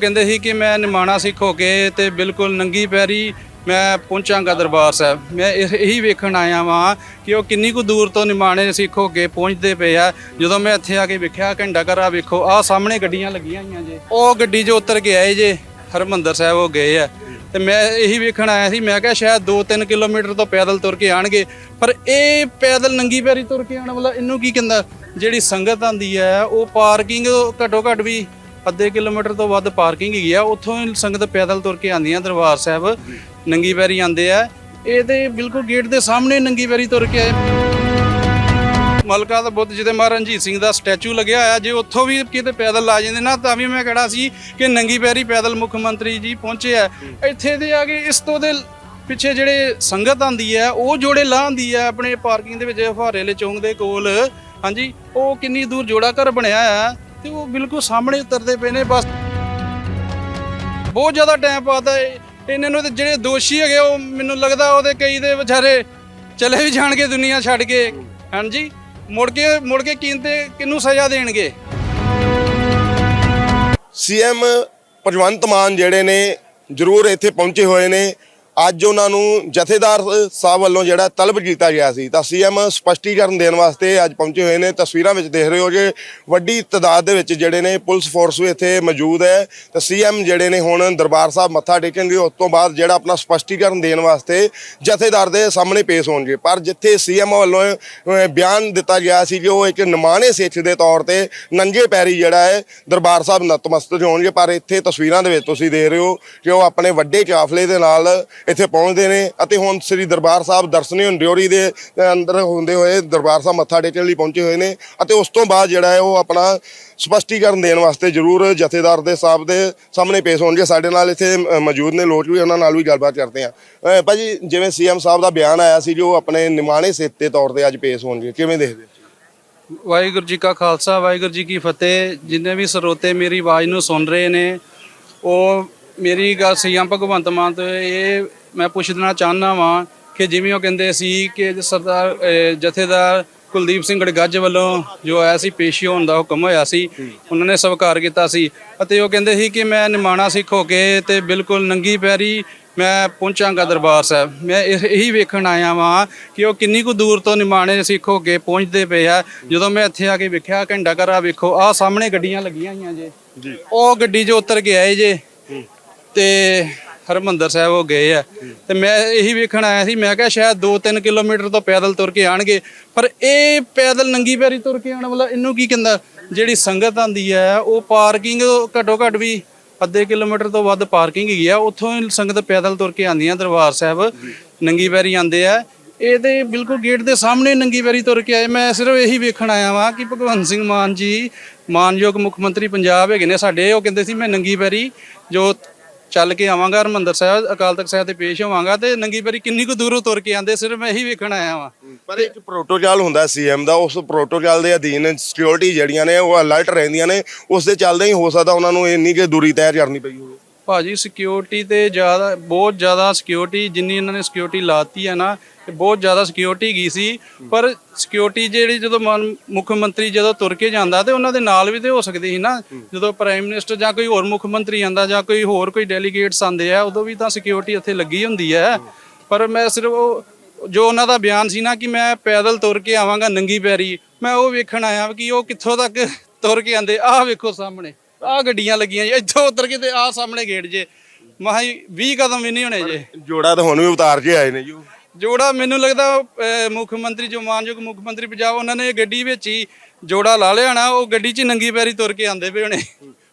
ਕਹਿੰਦੇ ਸੀ ਕਿ ਮੈਂ ਨਿਮਾਣਾ ਸਿੱਖ ਹੋ ਕੇ ਤੇ ਬਿਲਕੁਲ ਨੰਗੀ ਪੈਰੀ ਮੈਂ ਪਹੁੰਚਾਂਗਾ ਦਰਬਾਰ ਸਾਹਿਬ। ਮੈਂ ਇਹ- ਇਹੀ ਵੇਖਣ ਆਇਆ ਵਾਂ ਕਿ ਉਹ ਕਿੰਨੀ ਕੁ ਦੂਰ ਤੋਂ ਨਿਮਾਣੇ ਸਿੱਖ ਹੋ ਕੇ ਪਹੁੰਚਦੇ ਪਏ ਆ। ਜਦੋਂ ਮੈਂ ਇੱਥੇ ਆ ਕੇ ਵੇਖਿਆ, ਘੰਟਾ ਘਰ ਆ ਵੇਖੋ, ਆਹ ਸਾਹਮਣੇ ਗੱਡੀਆਂ ਲੱਗੀਆਂ ਹੋਈਆਂ ਜੇ। ਉਹ ਗੱਡੀ 'ਚ ਉਤਰ ਕੇ ਆਏ ਜੇ, ਹਰਮੰਦਰ ਸਾਹਿਬ ਉਹ ਗਏ ਆ। ਤੇ ਮੈਂ ਇਹੀ ਵੇਖਣ ਆਇਆ ਸੀ, ਮੈਂ ਕਿਹਾ ਸ਼ਾਇਦ 2-3 ਕਿਲੋਮੀਟਰ ਤੋਂ ਪੈਦਲ ਤੁਰ ਕੇ ਆਣਗੇ। ਪਰ ਇਹ ਪੈਦਲ ਨੰਗੀ ਪੈਰੀ ਤੁਰ ਕੇ ਆਉਣ ਵਾਲਾ ਇਹਨੂੰ ਕੀ ਕਹਿੰਦਾ? ਜਿਹੜੀ ਸੰਗਤ ਆਂਦੀ ਹੈ, ਉਹ ਪਾਰਕਿੰਗ ਘੱਟੋ ਘੱਟ ਵੀ ਅੱਧੇ ਕਿਲੋਮੀਟਰ ਤੋਂ ਵੱਧ ਪਾਰਕਿੰਗ ਹੀ ਆ, ਉੱਥੋਂ ਹੀ ਸੰਗਤ ਪੈਦਲ ਤੁਰ ਕੇ ਆਂਦੀਆਂ ਦਰਬਾਰ ਸਾਹਿਬ, ਨੰਗੀ ਪੈਰੀ ਆਉਂਦੇ ਆ। ਇਹਦੇ ਬਿਲਕੁਲ ਗੇਟ ਦੇ ਸਾਹਮਣੇ ਨੰਗੀ ਪੈਰੀ ਤੁਰ ਕੇ ਆਏ। ਮਲਕਾ ਦਾ ਬੁੱਧ ਜਿਹਦੇ ਮਹਾਰਾਜ ਰਣਜੀਤ ਸਿੰਘ ਦਾ ਸਟੈਚੂ ਲੱਗਿਆ ਹੋਇਆ, ਜੇ ਉੱਥੋਂ ਵੀ ਕਿਤੇ ਪੈਦਲ ਆ ਜਾਂਦੇ ਨਾ, ਤਾਂ ਵੀ ਮੈਂ ਕਿਹੜਾ ਸੀ ਕਿ ਨੰਗੀ ਪੈਰੀ ਪੈਦਲ ਮੁੱਖ ਮੰਤਰੀ ਜੀ ਪਹੁੰਚੇ ਆ। ਇੱਥੇ ਦੇ ਆ ਕੇ ਇਸ ਤੋਂ ਦੇ ਪਿੱਛੇ ਜਿਹੜੇ ਸੰਗਤ ਆਂਦੀ ਹੈ ਉਹ ਜੋੜੇ ਲਾਉਂਦੀ ਹੈ ਆਪਣੇ ਪਾਰਕਿੰਗ ਦੇ ਵਿੱਚ ਫੁਹਾਰੇ ਚੌਂਕ ਦੇ ਕੋਲ। ਹਾਂਜੀ, ਉਹ ਕਿੰਨੀ ਦੂਰ ਜੋੜਾ ਘਰ ਬਣਿਆ ਆ। ਤੇ ਉਹ ਬਿਲਕੁਲ ਸਾਹਮਣੇ ਉਤਰਦੇ ਪਏ ਨੇ, ਬਸ। ਬਹੁਤ ਜ਼ਿਆਦਾ ਟਾਈਮ ਪਾਦਾ ਇਹਨਾਂ ਨੂੰ ਤੇ ਜਿਹੜੇ ਦੋਸ਼ੀ ਹੈਗੇ, ਉਹ ਮੈਨੂੰ ਲੱਗਦਾ ਉਹਦੇ ਕਈ ਦੇ ਵਿਚਾਰੇ ਚਲੇ ਵੀ ਜਾਣਗੇ ਦੁਨੀਆ ਛੱਡ ਕੇ। ਹਾਂਜੀ? ਮੁੜ ਕੇ ਮੁੜ ਕੇ ਕੀਨਤੇ ਕਿਹਨੂੰ ਸਜ਼ਾ ਦੇਣਗੇ? ਸੀਐਮ ਭਗਵੰਤ ਮਾਨ ਜਿਹੜੇ ਨੇ, ਜ਼ਰੂਰ ਇੱਥੇ ਪਹੁੰਚੇ ਹੋਏ ਨੇ। ਅੱਜ ਉਹਨਾਂ ਨੂੰ ਜਥੇਦਾਰ ਸਾਹਿਬ ਵੱਲੋਂ ਜਿਹੜਾ ਤਲਬ ਕੀਤਾ ਗਿਆ ਸੀ, ਤਾਂ ਸੀਐਮ ਸਪਸ਼ਟੀਕਰਨ ਦੇਣ ਵਾਸਤੇ ਅੱਜ ਪਹੁੰਚੇ ਹੋਏ ਨੇ। ਤਸਵੀਰਾਂ ਵਿੱਚ ਦੇਖ ਰਹੇ ਹੋ ਜੇ, ਵੱਡੀ ਤਾਦਾਦ ਦੇ ਵਿੱਚ ਜਿਹੜੇ ਨੇ ਪੁਲਿਸ ਫੋਰਸ ਵੀ ਇੱਥੇ ਮੌਜੂਦ ਹੈ। ਤਾਂ ਸੀਐਮ ਜਿਹੜੇ ਨੇ ਹੁਣ ਦਰਬਾਰ ਸਾਹਿਬ ਮੱਥਾ ਟੇਕਣਗੇ, ਉਸ ਤੋਂ ਬਾਅਦ ਜਿਹੜਾ ਆਪਣਾ ਸਪਸ਼ਟੀਕਰਨ ਦੇਣ ਵਾਸਤੇ ਜਥੇਦਾਰ ਦੇ ਸਾਹਮਣੇ ਪੇਸ਼ ਹੋਣਗੇ। ਪਰ ਜਿੱਥੇ ਸੀਐਮ ਵੱਲੋਂ ਬਿਆਨ ਦਿੱਤਾ ਗਿਆ ਸੀ ਕਿ ਉਹ ਇੱਕ ਨਿਮਾਣੇ ਸਿੱਖ ਦੇ ਤੌਰ ਤੇ ਨੰਗੇ ਪੈਰੀ ਜਿਹੜਾ ਹੈ, ਦਰਬਾਰ ਸਾਹਿਬ ਨਤਮਸਤਕ ਹੋਣਗੇ। ਪਰ ਇੱਥੇ ਤਸਵੀਰਾਂ ਦੇ ਵਿੱਚ ਤੁਸੀਂ ਦੇਖ ਰਹੇ ਹੋ ਕਿ ਉਹ ਆਪਣੇ ਵੱਡੇ ਕਾਫਲੇ ਦੇ ਨਾਲ ਇੱਥੇ ਪਹੁੰਚਦੇ ਨੇ ਅਤੇ ਹੁਣ ਸ੍ਰੀ ਦਰਬਾਰ ਸਾਹਿਬ ਦਰਸ਼ਨੀ ਡਿਓਰੀ ਦੇ ਅੰਦਰ ਹੁੰਦੇ ਹੋਏ ਦਰਬਾਰ ਸਾਹਿਬ ਮੱਥਾ ਟੇਕਣ ਲਈ ਪਹੁੰਚੇ ਹੋਏ ਨੇ ਅਤੇ ਉਸ ਤੋਂ ਬਾਅਦ ਜਿਹੜਾ ਹੈ ਉਹ ਆਪਣਾ ਸਪਸ਼ਟੀਕਰਨ ਦੇਣ ਵਾਸਤੇ ਜ਼ਰੂਰ ਜਥੇਦਾਰ ਦੇ ਸਾਹਿਬ ਦੇ ਸਾਹਮਣੇ ਪੇਸ਼ ਹੋਣਗੇ। ਸਾਡੇ ਨਾਲ ਇੱਥੇ ਮੌਜੂਦ ਨੇ, ਲੋਕ ਵੀ ਉਹਨਾਂ ਨਾਲ ਵੀ ਗੱਲਬਾਤ ਕਰਦੇ ਆ ਭਾਜੀ, ਜਿਵੇਂ ਸੀਐਮ ਸਾਹਿਬ ਦਾ ਬਿਆਨ ਆਇਆ ਸੀ ਜੋ ਆਪਣੇ ਨਿਮਾਣੇ ਸਿੱਖ ਦੇ ਤੌਰ ਤੇ ਅੱਜ ਪੇਸ਼ ਹੋਣਗੇ। ਕਿਵੇਂ ਦੇਖਦੇ ਵਾਹਿਗੁਰੂ ਜੀ ਕਾ ਖਾਲਸਾ, ਵਾਹਿਗੁਰੂ ਜੀ ਕੀ ਫਤਿਹ। ਜਿੰਨੇ ਵੀ ਸਰੋਤੇ ਮੇਰੀ ਆਵਾਜ਼ ਨੂੰ ਸੁਣ ਰਹੇ ਨੇ, ਉਹ ਮੇਰੀ ਗੱਲ ਸੀਐਮ ਭਗਵੰਤ ਮਾਨ ਤੋਂ ਇਹ ਮੈਂ ਪੁੱਛਣਾ ਚਾਹੁੰਦਾ ਵਾਂ ਕਿ ਜਿਵੇਂ ਉਹ ਕਹਿੰਦੇ ਸੀ ਕਿ ਸਰਦਾਰ ਜਥੇਦਾਰ ਕੁਲਦੀਪ ਸਿੰਘ ਗੜਗੱਜ ਵੱਲੋਂ ਜੋ ਆਇਆ ਸੀ ਪੇਸ਼ੀ ਹੋਣ ਦਾ ਹੁਕਮ ਹੋਇਆ ਸੀ ਉਹਨਾਂ ਨੇ ਸਵੀਕਾਰ ਕੀਤਾ ਸੀ। ਅਤੇ ਉਹ ਕਹਿੰਦੇ ਸੀ ਕਿ ਮੈਂ ਨਿਮਾਣਾ ਸਿੱਖ ਹੋ ਕੇ ਤੇ ਬਿਲਕੁਲ ਨੰਗੀ ਪੈਰੀ ਮੈਂ ਪਹੁੰਚਾਂਗਾ ਦਰਬਾਰ ਸਾਹਿਬ। ਮੈਂ ਇਹ- ਇਹੀ ਵੇਖਣ ਆਇਆ ਵਾਂ ਕਿ ਉਹ ਕਿੰਨੀ ਕੁ ਦੂਰ ਤੋਂ ਨਿਮਾਣੇ ਸਿੱਖ ਹੋ ਕੇ ਪਹੁੰਚਦੇ ਪਏ ਆ। ਜਦੋਂ ਮੈਂ ਇੱਥੇ ਆ ਕੇ ਵੇਖਿਆ ਘੰਟਾ ਘਰ ਆ ਵੇਖੋ ਆਹ ਸਾਹਮਣੇ ਗੱਡੀਆਂ ਲੱਗੀਆਂ ਹੋਈਆਂ ਜੇ। ਜੀ। ਉਹ ਗੱਡੀ 'ਚ ਉਤਰ ਕੇ ਆਏ ਜੇ ਤੇ ਹਰਮੰਦਰ ਸਾਹਿਬ ਉਹ ਗਏ ਆ। ਤੇ ਮੈਂ ਇਹੀ ਵੇਖਣ ਆਇਆ ਸੀ, ਮੈਂ ਕਿਹਾ ਸ਼ਾਇਦ 2-3 ਕਿਲੋਮੀਟਰ ਤੋਂ ਪੈਦਲ ਤੁਰ ਕੇ ਆਣਗੇ। ਪਰ ਇਹ ਪੈਦਲ ਨੰਗੀ ਪੈਰੀ ਤੁਰ ਕੇ ਆਉਣ ਵਾਲਾ ਇਹਨੂੰ ਕੀ ਕਹਿੰਦਾ? ਜਿਹੜੀ ਸੰਗਤ ਆਂਦੀ ਹੈ ਉਹ ਪਾਰਕਿੰਗ ਘੱਟੋ ਘੱਟ ਵੀ ਅੱਧੇ ਕਿਲੋਮੀਟਰ ਤੋਂ ਵੱਧ ਪਾਰਕਿੰਗ ਹੈਗੀ ਆ। ਉੱਥੋਂ ਹੀ ਸੰਗਤ ਪੈਦਲ ਤੁਰ ਕੇ ਆਂਦੀਆਂ ਦਰਬਾਰ ਸਾਹਿਬ। ਨੰਗੀ ਪੈਰੀ ਆਂਦੇ ਆ। ਇਹ ਤੇ ਬਿਲਕੁਲ ਗੇਟ ਦੇ ਸਾਹਮਣੇ ਨੰਗੀ ਪੈਰੀ ਤੁਰ ਕੇ ਆਏ। ਮੈਂ ਸਿਰਫ ਇਹੀ ਵੇਖਣ ਆਇਆ ਵਾਂ ਕਿ ਭਗਵੰਤ ਸਿੰਘ ਮਾਨ ਜੀ, ਮਾਨਯੋਗ ਮੁੱਖ ਮੰਤਰੀ ਪੰਜਾਬ ਹੈਗੇ ਨੇ ਸਾਡੇ। ਉਹ ਕਹਿੰਦੇ ਸੀ, ਮੈਂ ਨੰਗੀ ਪੈਰੀ ਜੋ ਚੱਲ ਕੇ ਆਵਾਂਗਾ, ਹਰਮੰਦਰ ਸਾਹਿਬ, ਅਕਾਲ ਤਖਤ ਸਾਹਿਬ ਤੇ ਪੇਸ਼ ਹੋਵਾਂਗਾ ਤੇ ਨੰਗੀ ਪੈਰੀ ਕਿੰਨੀ ਕੁ ਦੂਰੋਂ ਤੁਰ ਕੇ ਆਂਦੇ ਸਿਰਫ ਮੈਂ ਇਹੀ ਵੇਖਣ ਆਇਆ ਵਾਂ। ਪਰ ਇੱਕ ਪ੍ਰੋਟੋਕਾਲ ਹੁੰਦਾ ਸੀਐਮ ਦਾ, ਉਸ ਪ੍ਰੋਟੋਕਾਲ ਦੇ ਅਧੀਨ ਸਿਕਿਉਰਿਟੀ ਜਿਹੜੀਆਂ ਨੇ, ਉਹ ਅਲਰਟ ਰਹਿੰਦੀਆਂ ਨੇ ਉਸ ਦੇ ਚੱਲਦੇ ਹੀ ਹੋ ਸਕਦਾ ਉਹਨਾਂ ਨੂੰ ਇੰਨੀ ਕਿ ਦੂਰੀ ਤੈਅ ਕਰਨੀ ਪਈ ਹੋਵੇ। ਭਾਜੀ ਸਿਕਿਉਰਿਟੀ ਤੇ ਜ਼ਿਆਦਾ, ਬਹੁਤ ਜ਼ਿਆਦਾ ਸਿਕਿਉਰਿਟੀ ਜਿੰਨੀ ਇਹਨਾਂ ਨੇ ਸਿਕਿਉਰਿਟੀ ਲਾਤੀ ਹੈ ਨਾ, ਤੇ ਬਹੁਤ ਜ਼ਿਆਦਾ ਸਿਕਿਉਰਿਟੀ ਗਈ ਸੀ। ਪਰ ਸਿਕਿਉਰਿਟੀ ਜਿਹੜੀ ਜਦੋਂ ਮਾਨ- ਮੁੱਖ ਮੰਤਰੀ ਜਦੋਂ ਤੁਰ ਕੇ ਜਾਂਦਾ ਤੇ ਉਹਨਾਂ ਦੇ ਨਾਲ ਵੀ ਤੇ ਹੋ ਸਕਦੀ ਸੀ ਨਾ। ਜਦੋਂ ਪ੍ਰਾਈਮ ਮਿਨਿਸਟਰ ਜਾਂ ਕੋਈ ਹੋਰ ਮੁੱਖ ਮੰਤਰੀ ਆਂਦਾ ਜਾਂ ਕੋਈ ਹੋਰ ਕੋਈ ਡੈਲੀਗੇਟਸ ਆਂਦੇ ਆ, ਉਦੋਂ ਵੀ ਤਾਂ ਸਿਕਿਉਰਿਟੀ ਉੱਥੇ ਲੱਗੀ ਹੁੰਦੀ ਹੈ। ਪਰ ਮੈਂ ਸਿਰਫ ਉਹ, ਜੋ ਉਹਨਾਂ ਦਾ ਬਿਆਨ ਸੀ ਨਾ ਕਿ ਮੈਂ ਪੈਦਲ ਤੁਰ ਕੇ ਆਵਾਂਗਾ ਨੰਗੀ ਪੈਰੀ, ਮੈਂ ਉਹ ਵੇਖਣ ਆਇਆ ਕਿ ਉਹ ਕਿੱਥੋਂ ਤੱਕ ਤੁਰ ਕੇ ਆਂਦੇ, ਆਹ ਵੇਖੋ ਸਾਹਮਣੇ। ਆਹ ਗੱਡੀਆਂ ਲੱਗੀਆਂ ਜੀ ਇੱਥੋਂ ਉਤਰ ਕੇ ਤੇ ਆਹ ਸਾਹਮਣੇ ਗੇਟ ਜੇ। ਮਹਾ 20 ਕਦਮ ਵੀ ਨਹੀਂ ਹੋਣੇ ਜੇ। ਜੋੜਾ ਤਾਂ ਹੁਣ ਵੀ ਉਤਾਰ ਕੇ ਆਏ ਨੇ ਜੀ। ਜੋੜਾ ਮੈਨੂੰ ਲੱਗਦਾ ਅਹ, ਮੁੱਖ ਮੰਤਰੀ ਜੋ ਮਾਨਯੋਗ ਮੁੱਖ ਮੰਤਰੀ ਪੰਜਾਬ ਉਹਨਾਂ ਨੇ ਗੱਡੀ ਵਿੱਚ ਹੀ ਜੋੜਾ ਲਾ ਲਿਆ ਨਾ ਉਹ ਗੱਡੀ 'ਚ ਹੀ ਨੰਗੀ ਪੈਰੀ ਤੁਰ ਕੇ ਆਂਦੇ ਪਏ ਹੋਣੇ।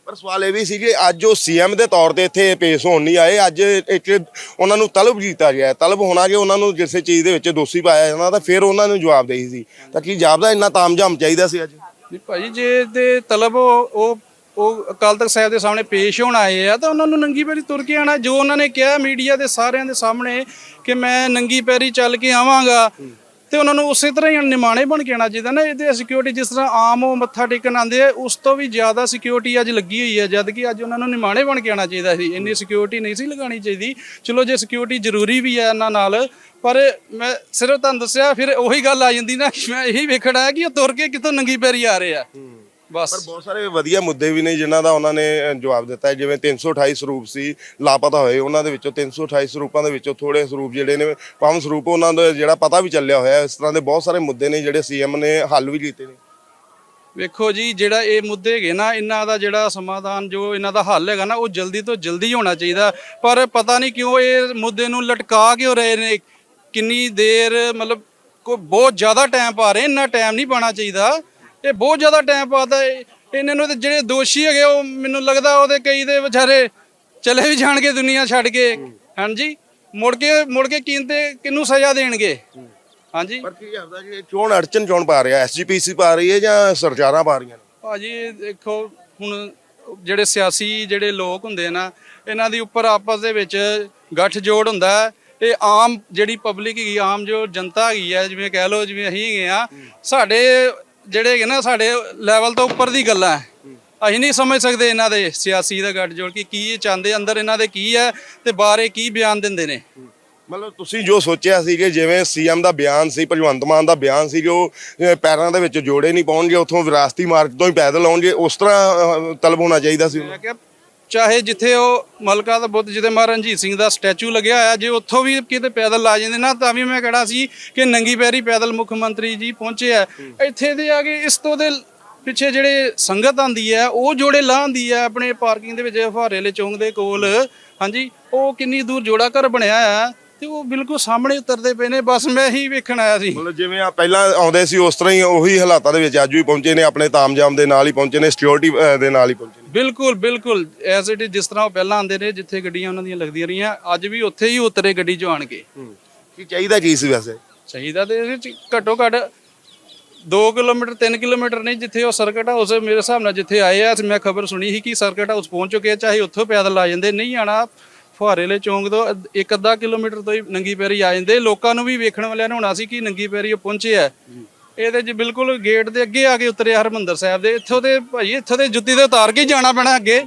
ਪਰ ਸਵਾਲ ਇਹ ਵੀ ਸੀ ਕਿ ਅੱਜ ਉਹ ਸੀਐਮ ਦੇ ਤੌਰ ਤੇ ਇੱਥੇ ਪੇਸ਼ ਹੋਣ ਨਹੀਂ ਆਏ ਅੱਜ ਇੱਕ ਉਹਨਾਂ ਨੂੰ ਤਲਬ ਕੀਤਾ ਗਿਆ ਹੈ। ਤਲਬ ਹੋਣਾ ਕਿ ਉਹਨਾਂ ਨੂੰ ਕਿਸੇ ਚੀਜ਼ ਦੇ ਵਿੱਚ ਦੋਸ਼ੀ ਪਾਇਆ ਜਾਂਦਾ ਤਾਂ ਫਿਰ ਉਹਨਾਂ ਨੂੰ ਜਵਾਬ ਦੇਈ ਸੀ। ਤਾਂ ਕੀ ਜਾਪਦਾ ਇੰਨਾ ਤਾਮਝਾਮ ਚਾਹੀਦਾ ਸੀ ਅੱਜ? ਨਹੀਂ ਭਾਜੀ ਜੇ ਤੇ ਤਲਬ ਉਹ ਉਹ- ਉਹ ਅਕਾਲ ਤਖਤ ਸਾਹਿਬ ਦੇ ਸਾਹਮਣੇ ਪੇਸ਼ ਹੋਣ ਆਏ ਆ, ਤਾਂ ਉਹਨਾਂ ਨੂੰ ਨੰਗੀ ਪੈਰੀ ਤੁਰ ਕੇ ਆਣਾ ਜੋ ਉਹਨਾਂ ਨੇ ਕਿਹਾ ਮੀਡੀਆ ਦੇ ਸਾਰਿਆਂ ਦੇ ਸਾਹਮਣੇ ਕਿ ਮੈਂ ਨੰਗੀ ਪੈਰੀ ਚੱਲ ਕੇ ਆਵਾਂਗਾ, ਤੇ ਉਹਨਾਂ ਨੂੰ ਉਸੇ ਤਰ੍ਹਾਂ ਹੀ ਨਿਮਾਣੇ ਬਣ ਕੇ ਆਣਾ ਚਾਹੀਦਾ ਨਾ, ਇਹਦੇ ਸਿਕਿਉਰਿਟੀ ਜਿਸ ਤਰ੍ਹਾਂ ਆਮ ਉਹ ਮੱਥਾ ਟੇਕਣ ਆਉਂਦੇ ਆ, ਉਸ ਤੋਂ ਵੀ ਜ਼ਿਆਦਾ ਸਿਕਿਉਰਿਟੀ ਅੱਜ ਲੱਗੀ ਹੋਈ ਹੈ ਜਦ ਕਿ ਅੱਜ ਉਹਨਾਂ ਨੂੰ ਨਿਮਾਣੇ ਬਣ ਕੇ ਆਣਾ ਚਾਹੀਦਾ ਸੀ, ਇੰਨੀ ਸਿਕਿਉਰਿਟੀ ਨਹੀਂ ਸੀ ਲਗਾਉਣੀ ਚਾਹੀਦੀ। ਚਲੋ ਜੇ ਸਿਕਿਉਰਿਟੀ ਜ਼ਰੂਰੀ ਵੀ ਹੈ ਇਹਨਾਂ ਨਾਲ, ਪਰ ਮੈਂ ਸਿਰਫ ਤੁਹਾਨੂੰ ਦੱਸਿਆ, ਫਿਰ ਉਹੀ ਗੱਲ ਆ ਜਾਂਦੀ ਨਾ ਕਿ ਮੈਂ ਇਹੀ ਵੇਖਣਾ ਹੈ ਕਿ ਉਹ ਤੁਰ ਕੇ ਕਿਤੋਂ ਨੰਗੀ ਪੈਰੀ ਆ ਰਹੇ ਆ। ਬਸ। ਪਰ ਬਹੁਤ ਸਾਰੇ ਵਧੀਆ ਮੁੱਦੇ ਵੀ ਨੇ ਜਿਨ੍ਹਾਂ ਦਾ ਉਹਨਾਂ ਨੇ ਜਵਾਬ ਦਿੱਤਾ ਹੈ। ਜਿਵੇਂ 328 ਸਰੂਪ ਸੀ ਲਾਪਤਾ ਹੋਏ। ਉਹਨਾਂ ਦੇ ਵਿੱਚੋਂ 328 ਸਰੂਪਾਂ ਦੇ ਵਿੱਚੋਂ ਥੋੜੇ ਸਰੂਪ ਜਿਹੜੇ ਨੇ ਪਾਵਨ ਸਰੂਪ ਉਹਨਾਂ ਦਾ ਜਿਹੜਾ ਪਤਾ ਵੀ ਚੱਲਿਆ ਹੋਇਆ। ਇਸ ਤਰ੍ਹਾਂ ਦੇ ਬਹੁਤ ਸਾਰੇ ਮੁੱਦੇ ਨੇ ਜਿਹੜੇ ਸੀਐਮ ਨੇ ਹੱਲ ਵੀ ਕੀਤੇ ਨੇ। ਵੇਖੋ ਜੀ ਜਿਹੜਾ ਇਹ ਮੁੱਦੇ ਹੈਗੇ ਨਾ ਇਹਨਾਂ ਦਾ ਜਿਹੜਾ ਸਮਾਧਾਨ ਜੋ ਇਹਨਾਂ ਦਾ ਹੱਲ ਹੈਗਾ ਨਾ ਉਹ ਜਲਦੀ ਤੋਂ ਜਲਦੀ ਹੋਣਾ ਚਾਹੀਦਾ। ਪਰ ਪਤਾ ਨਹੀਂ ਕਿਉਂ ਇਹ ਮੁੱਦੇ ਨੂੰ ਲਟਕਾ ਕਿਉਂ ਰਹੇ ਨੇ? ਕਿੰਨੀ ਦੇਰ ਮਤਲਬ ਕੋਈ ਬਹੁਤ ਜ਼ਿਆਦਾ ਟਾਈਮ ਪਾ ਰਹੇ ਇੰਨਾ ਟਾਈਮ ਨਹੀਂ ਪਾਣਾ ਚਾਹੀਦਾ। ਇਹ ਬਹੁਤ ਜ਼ਿਆਦਾ ਟਾਈਮ ਪਾਦਾ ਇਹਨਾਂ ਨੂੰ ਤੇ ਜਿਹੜੇ ਦੋਸ਼ੀ ਹੈਗੇ ਉਹ ਮੈਨੂੰ ਲੱਗਦਾ ਉਹਦੇ ਕਈ ਦੇ ਵਿਚਾਰੇ ਚਲੇ ਵੀ ਜਾਣਗੇ ਦੁਨੀਆ ਛੱਡ ਕੇ। ਹਾਂਜੀ? ਮੁੜ ਕੇ ਮੁੜ ਕੇ ਕੀਨਤੇ ਕਿਹਨੂੰ ਸਜ਼ਾ ਦੇਣਗੇ? ਹਾਂਜੀ? ਪਰ ਕੀ ਕਿ ਇਹ ਚੋਣ ਅੜਚਨ ਚੋਣ ਪਾ ਰਿਹਾ ਐਸਜੀਪੀਸੀ ਪਾ ਰਹੀ ਹੈ ਜਾਂ ਸਰਕਾਰਾਂ ਪਾ ਰਹੀਆਂ ਨੇ? ਭਾਜੀ ਦੇਖੋ ਹੁਣ ਜਿਹੜੇ ਸਿਆਸੀ ਜਿਹੜੇ ਲੋਕ ਹੁੰਦੇ ਨਾ ਇਹਨਾਂ ਦੀ ਉੱਪਰ ਆਪਸ ਦੇ ਵਿੱਚ ਗੱਠ ਜੋੜ ਹੁੰਦਾ। ਇਹ ਆਮ ਜਿਹੜੀ ਪਬਲਿਕ ਹੈਗੀ ਆਮ ਜੋ ਜਨਤਾ ਹੈਗੀ ਹੈ ਜਿਵੇਂ ਕਹਿ ਲਓ ਜਿਵੇਂ ਅਸੀਂ ਹੈਗੇ ਆ ਸਾਡੇ ਜਿਹੜੇ ਹੈਗੇ ਨਾ ਸਾਡੇ ਲੈਵਲ ਤੋਂ ਉੱਪਰ ਦੀ ਗੱਲਾਂ ਹੈ। ਅਸੀਂ ਨਹੀਂ ਸਮਝ ਸਕਦੇ ਇਹਨਾਂ ਦੇ ਸਿਆਸੀ ਦਾ ਗੱਠ ਜੋੜ ਕੇ ਕੀ ਇਹ ਚਾਹੁੰਦੇ ਅੰਦਰ ਇਹਨਾਂ ਦੇ ਕੀ ਹੈ ਤੇ ਬਾਹਰ ਇਹ ਕੀ ਬਿਆਨ ਦਿੰਦੇ ਨੇ। ਮਤਲਬ ਤੁਸੀਂ ਜੋ ਸੋਚਿਆ ਸੀ ਕਿ ਜਿਵੇਂ ਸੀਐਮ ਦਾ ਬਿਆਨ ਸੀ ਭਗਵੰਤ ਮਾਨ ਦਾ ਬਿਆਨ ਸੀ ਕਿ ਉਹ ਅ, ਪੈਰਾਂ ਦੇ ਵਿੱਚ ਜੋੜੇ ਨਹੀਂ ਪਾਉਣਗੇ ਉੱਥੋਂ ਵਿਰਾਸਤੀ ਮਾਰਗ ਤੋਂ ਹੀ ਪੈਦਲ ਆਉਣਗੇ ਉਸ ਤਰ੍ਹਾਂ ਤਲਬ ਹੋਣਾ ਚਾਹੀਦਾ ਸੀ। ਮੈਂ ਕਿਹਾ ਚਾਹੇ ਜਿੱਥੇ ਉਹ ਮਲਕਾ ਦਾ ਬੁੱਧ ਜਿਹਦੇ ਮਹਾਰਾਜ ਰਣਜੀਤ ਸਿੰਘ ਦਾ ਸਟੈਚੂ ਲੱਗਿਆ ਹੋਇਆ ਜੇ ਉੱਥੋਂ ਵੀ ਕਿਤੇ ਪੈਦਲ ਲਾ ਜਾਂਦੇ ਨਾ ਤਾਂ ਵੀ ਮੈਂ ਕਹਿਣਾ ਸੀ ਕਿ ਨੰਗੀ ਪੈਰੀ ਪੈਦਲ ਮੁੱਖ ਮੰਤਰੀ ਜੀ ਪਹੁੰਚੇ ਆ। ਇੱਥੇ ਦੇ ਆ ਕੇ ਇਸ ਤੋਂ ਦੇ ਪਿੱਛੇ ਜਿਹੜੇ ਸੰਗਤ ਆਂਦੀ ਹੈ ਉਹ ਜੋੜੇ ਲਾਉਂਦੀ ਹੈ ਆਪਣੇ ਪਾਰਕਿੰਗ ਦੇ ਵਿੱਚ ਫੁਹਾਰੇ ਵਾਲੇ ਚੌਂਕ ਦੇ ਕੋਲ। ਹਾਂਜੀ ਉਹ ਕਿੰਨੀ ਦੂਰ ਜੋੜਾ ਘਰ ਬਣਿਆ ਆ। ਤੇ ਉਹ ਬਿਲਕੁਲ ਸਾਹਮਣੇ ਉਤਰਦੇ ਪਏ ਨੇ ਬਸ ਮੈਂ ਹੀ ਵੇਖਣ ਆਇਆ ਸੀ। ਮਤਲਬ ਜਿਵੇਂ ਆ ਪਹਿਲਾਂ ਆਉਂਦੇ ਸੀ ਉਸ ਤਰ੍ਹਾਂ ਹੀ ਉਹੀ ਹਾਲਾਤਾਂ ਦੇ ਵਿੱਚ ਅੱਜ ਵੀ ਪਹੁੰਚੇ ਨੇ ਆਪਣੇ ਤਾਮਜਾਮ ਦੇ ਨਾਲ ਹੀ ਪਹੁੰਚੇ ਨੇ ਸਿਕਿਉਰਿਟੀ ਦੇ ਨਾਲ ਹੀ ਪਹੁੰਚੇ ਨੇ। ਬਿਲਕੁਲ ਬਿਲਕੁਲ। ਐਜ਼ ਇਟ ਜਿਸ ਤਰ੍ਹਾਂ ਉਹ ਪਹਿਲਾਂ ਆਉਂਦੇ ਨੇ ਜਿੱਥੇ ਗੱਡੀਆਂ ਉਹਨਾਂ ਦੀਆਂ ਲੱਗਦੀਆਂ ਰਹੀਆਂ ਅੱਜ ਵੀ ਉੱਥੇ ਹੀ ਉਤਰੇ ਗੱਡੀ 'ਚੋਂ ਆਣ ਕੇ। ਕੀ ਚਾਹੀਦਾ ਕੀ ਸੀ ਵੈਸੇ? ਚਾਹੀਦਾ ਤੇ ਇਹਦੇ 'ਚ ਘੱਟੋ ਘੱਟ 2 ਕਿਲੋਮੀਟਰ 3 ਕਿਲੋਮੀਟਰ ਨਹੀਂ ਜਿੱਥੇ ਉਹ ਸਰਕਟ ਹਾਊਸ ਮੇਰੇ ਹਿਸਾਬ ਨਾਲ ਜਿੱਥੇ ਆਏ ਆ ਮੈਂ ਖਬਰ ਸੁਣੀ ਸੀ ਕਿ ਸਰਕਟ ਹਾਊਸ ਪਹੁੰਚ ਚੁੱਕੇ ਆ ਚਾਹੇ ਉੱਥੋਂ ਪੈਦਲ ਆ ਜਾਂਦੇ ਨਹੀਂ ਆਣਾ ਫੁਹਾਰੇ ਚੌਂਕ ਤੋਂ ਅੱਧ- ਇੱਕ ਅੱਧਾ ਕਿਲੋਮੀਟਰ ਤੋਂ ਹੀ ਨੰਗੀ ਪੈਰੀ ਆ ਜਾਂਦੇ। ਲੋਕਾਂ ਨੂੰ ਵੀ ਵੇਖਣ ਵਾਲਿਆਂ ਨੂੰ ਹੋਣਾ ਸੀ ਕਿ ਨੰਗੀ ਪੈਰੀ ਉਹ ਪਹੁੰਚੇ ਆ। ਇਹਦੇ 'ਚ ਬਿਲਕੁਲ ਗੇਟ ਦੇ ਅੱਗੇ ਆ ਕੇ ਉਤਰੇ ਹਰਮੰਦਰ ਸਾਹਿਬ ਦੇ। ਇੱਥੋਂ ਦੇ ਭਾਈ ਇੱਥੋਂ ਦੇ ਜੁੱਤੀ ਤੇ ਉਤਾਰ ਕੇ ਹੀ ਜਾਣਾ ਪੈਣਾ ਅੱਗੇ।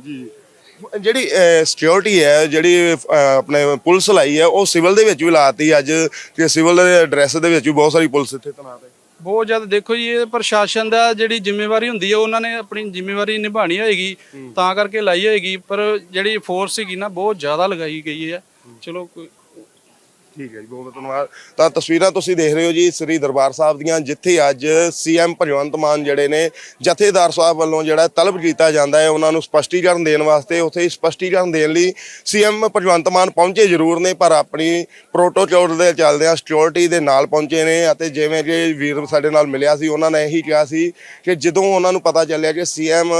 ਜਿਹੜੀ ਸਿਕਿਉਰਿਟੀ ਹੈ ਜਿਹੜੀ ਅ, ਆਪਣੇ ਪੁਲਿਸ ਲਾਈ ਹੈ ਉਹ ਸਿਵਲ ਦੇ ਵਿੱਚ ਵੀ ਲਾਤੀ। ਅੱਜ ਕਿ ਸਿਵਲ ਦੇ ਐਡਰੈਸ ਦੇ ਵਿੱਚ ਵੀ ਬਹੁਤ ਸਾਰੀ ਪੁਲਿਸ ਇੱਥੇ ਤੈਨਾਤ ਹੈ। ਬਹੁਤ ਜ਼ਿਆਦਾ ਦੇਖੋ ਜੀ ਇਹ ਪ੍ਰਸ਼ਾਸਨ ਦਾ ਜਿਹੜੀ ਜ਼ਿੰਮੇਵਾਰੀ ਹੁੰਦੀ ਹੈ ਉਹਨਾਂ ਨੇ ਆਪਣੀ ਜ਼ਿੰਮੇਵਾਰੀ ਨਿਭਾਣੀ ਹੋਏਗੀ ਤਾਂ ਕਰਕੇ ਲਾਈ ਹੋਏਗੀ ਪਰ ਜਿਹੜੀ ਫੋਰਸ ਹੈਗੀ ਨਾ ਬਹੁਤ ਜ਼ਿਆਦਾ ਲਗਾਈ ਗਈ ਹੈ। ਚਲੋ ਕੋਈ ਠੀਕ ਹੈ ਜੀ, ਬਹੁਤ ਬਹੁਤ ਧੰਨਵਾਦ। ਤਾਂ ਤਸਵੀਰਾਂ ਤੁਸੀਂ ਦੇਖ ਰਹੇ ਹੋ ਜੀ ਸ੍ਰੀ ਦਰਬਾਰ ਸਾਹਿਬ ਦੀਆਂ, ਜਿੱਥੇ ਅੱਜ ਸੀਐਮ ਭਗਵੰਤ ਮਾਨ ਜਿਹੜੇ ਨੇ, ਜਥੇਦਾਰ ਸਾਹਿਬ ਵੱਲੋਂ ਜਿਹੜਾ ਤਲਬ ਕੀਤਾ ਜਾਂਦਾ ਹੈ, ਉਹਨਾਂ ਨੂੰ ਸਪਸ਼ਟੀਕਰਨ ਦੇਣ ਵਾਸਤੇ, ਉੱਥੇ ਹੀ ਸਪਸ਼ਟੀਕਰਨ ਦੇਣ ਲਈ ਸੀਐਮ ਭਗਵੰਤ ਮਾਨ ਪਹੁੰਚੇ ਜ਼ਰੂਰ ਨੇ, ਪਰ ਆਪਣੀ ਪ੍ਰੋਟੋਕੋਲ ਦੇ ਚੱਲਦਿਆਂ ਸਿਕਿਉਰਿਟੀ ਦੇ ਨਾਲ ਪਹੁੰਚੇ ਨੇ, ਅਤੇ ਜਿਵੇਂ ਕਿ ਵੀਰ ਸਾਡੇ ਨਾਲ ਮਿਲਿਆ ਸੀ, ਉਹਨਾਂ ਨੇ ਇਹੀ ਕਿਹਾ ਸੀ ਕਿ ਜਦੋਂ ਉਹਨਾਂ ਨੂੰ ਪਤਾ ਚੱਲਿਆ ਕਿ ਸੀਐਮ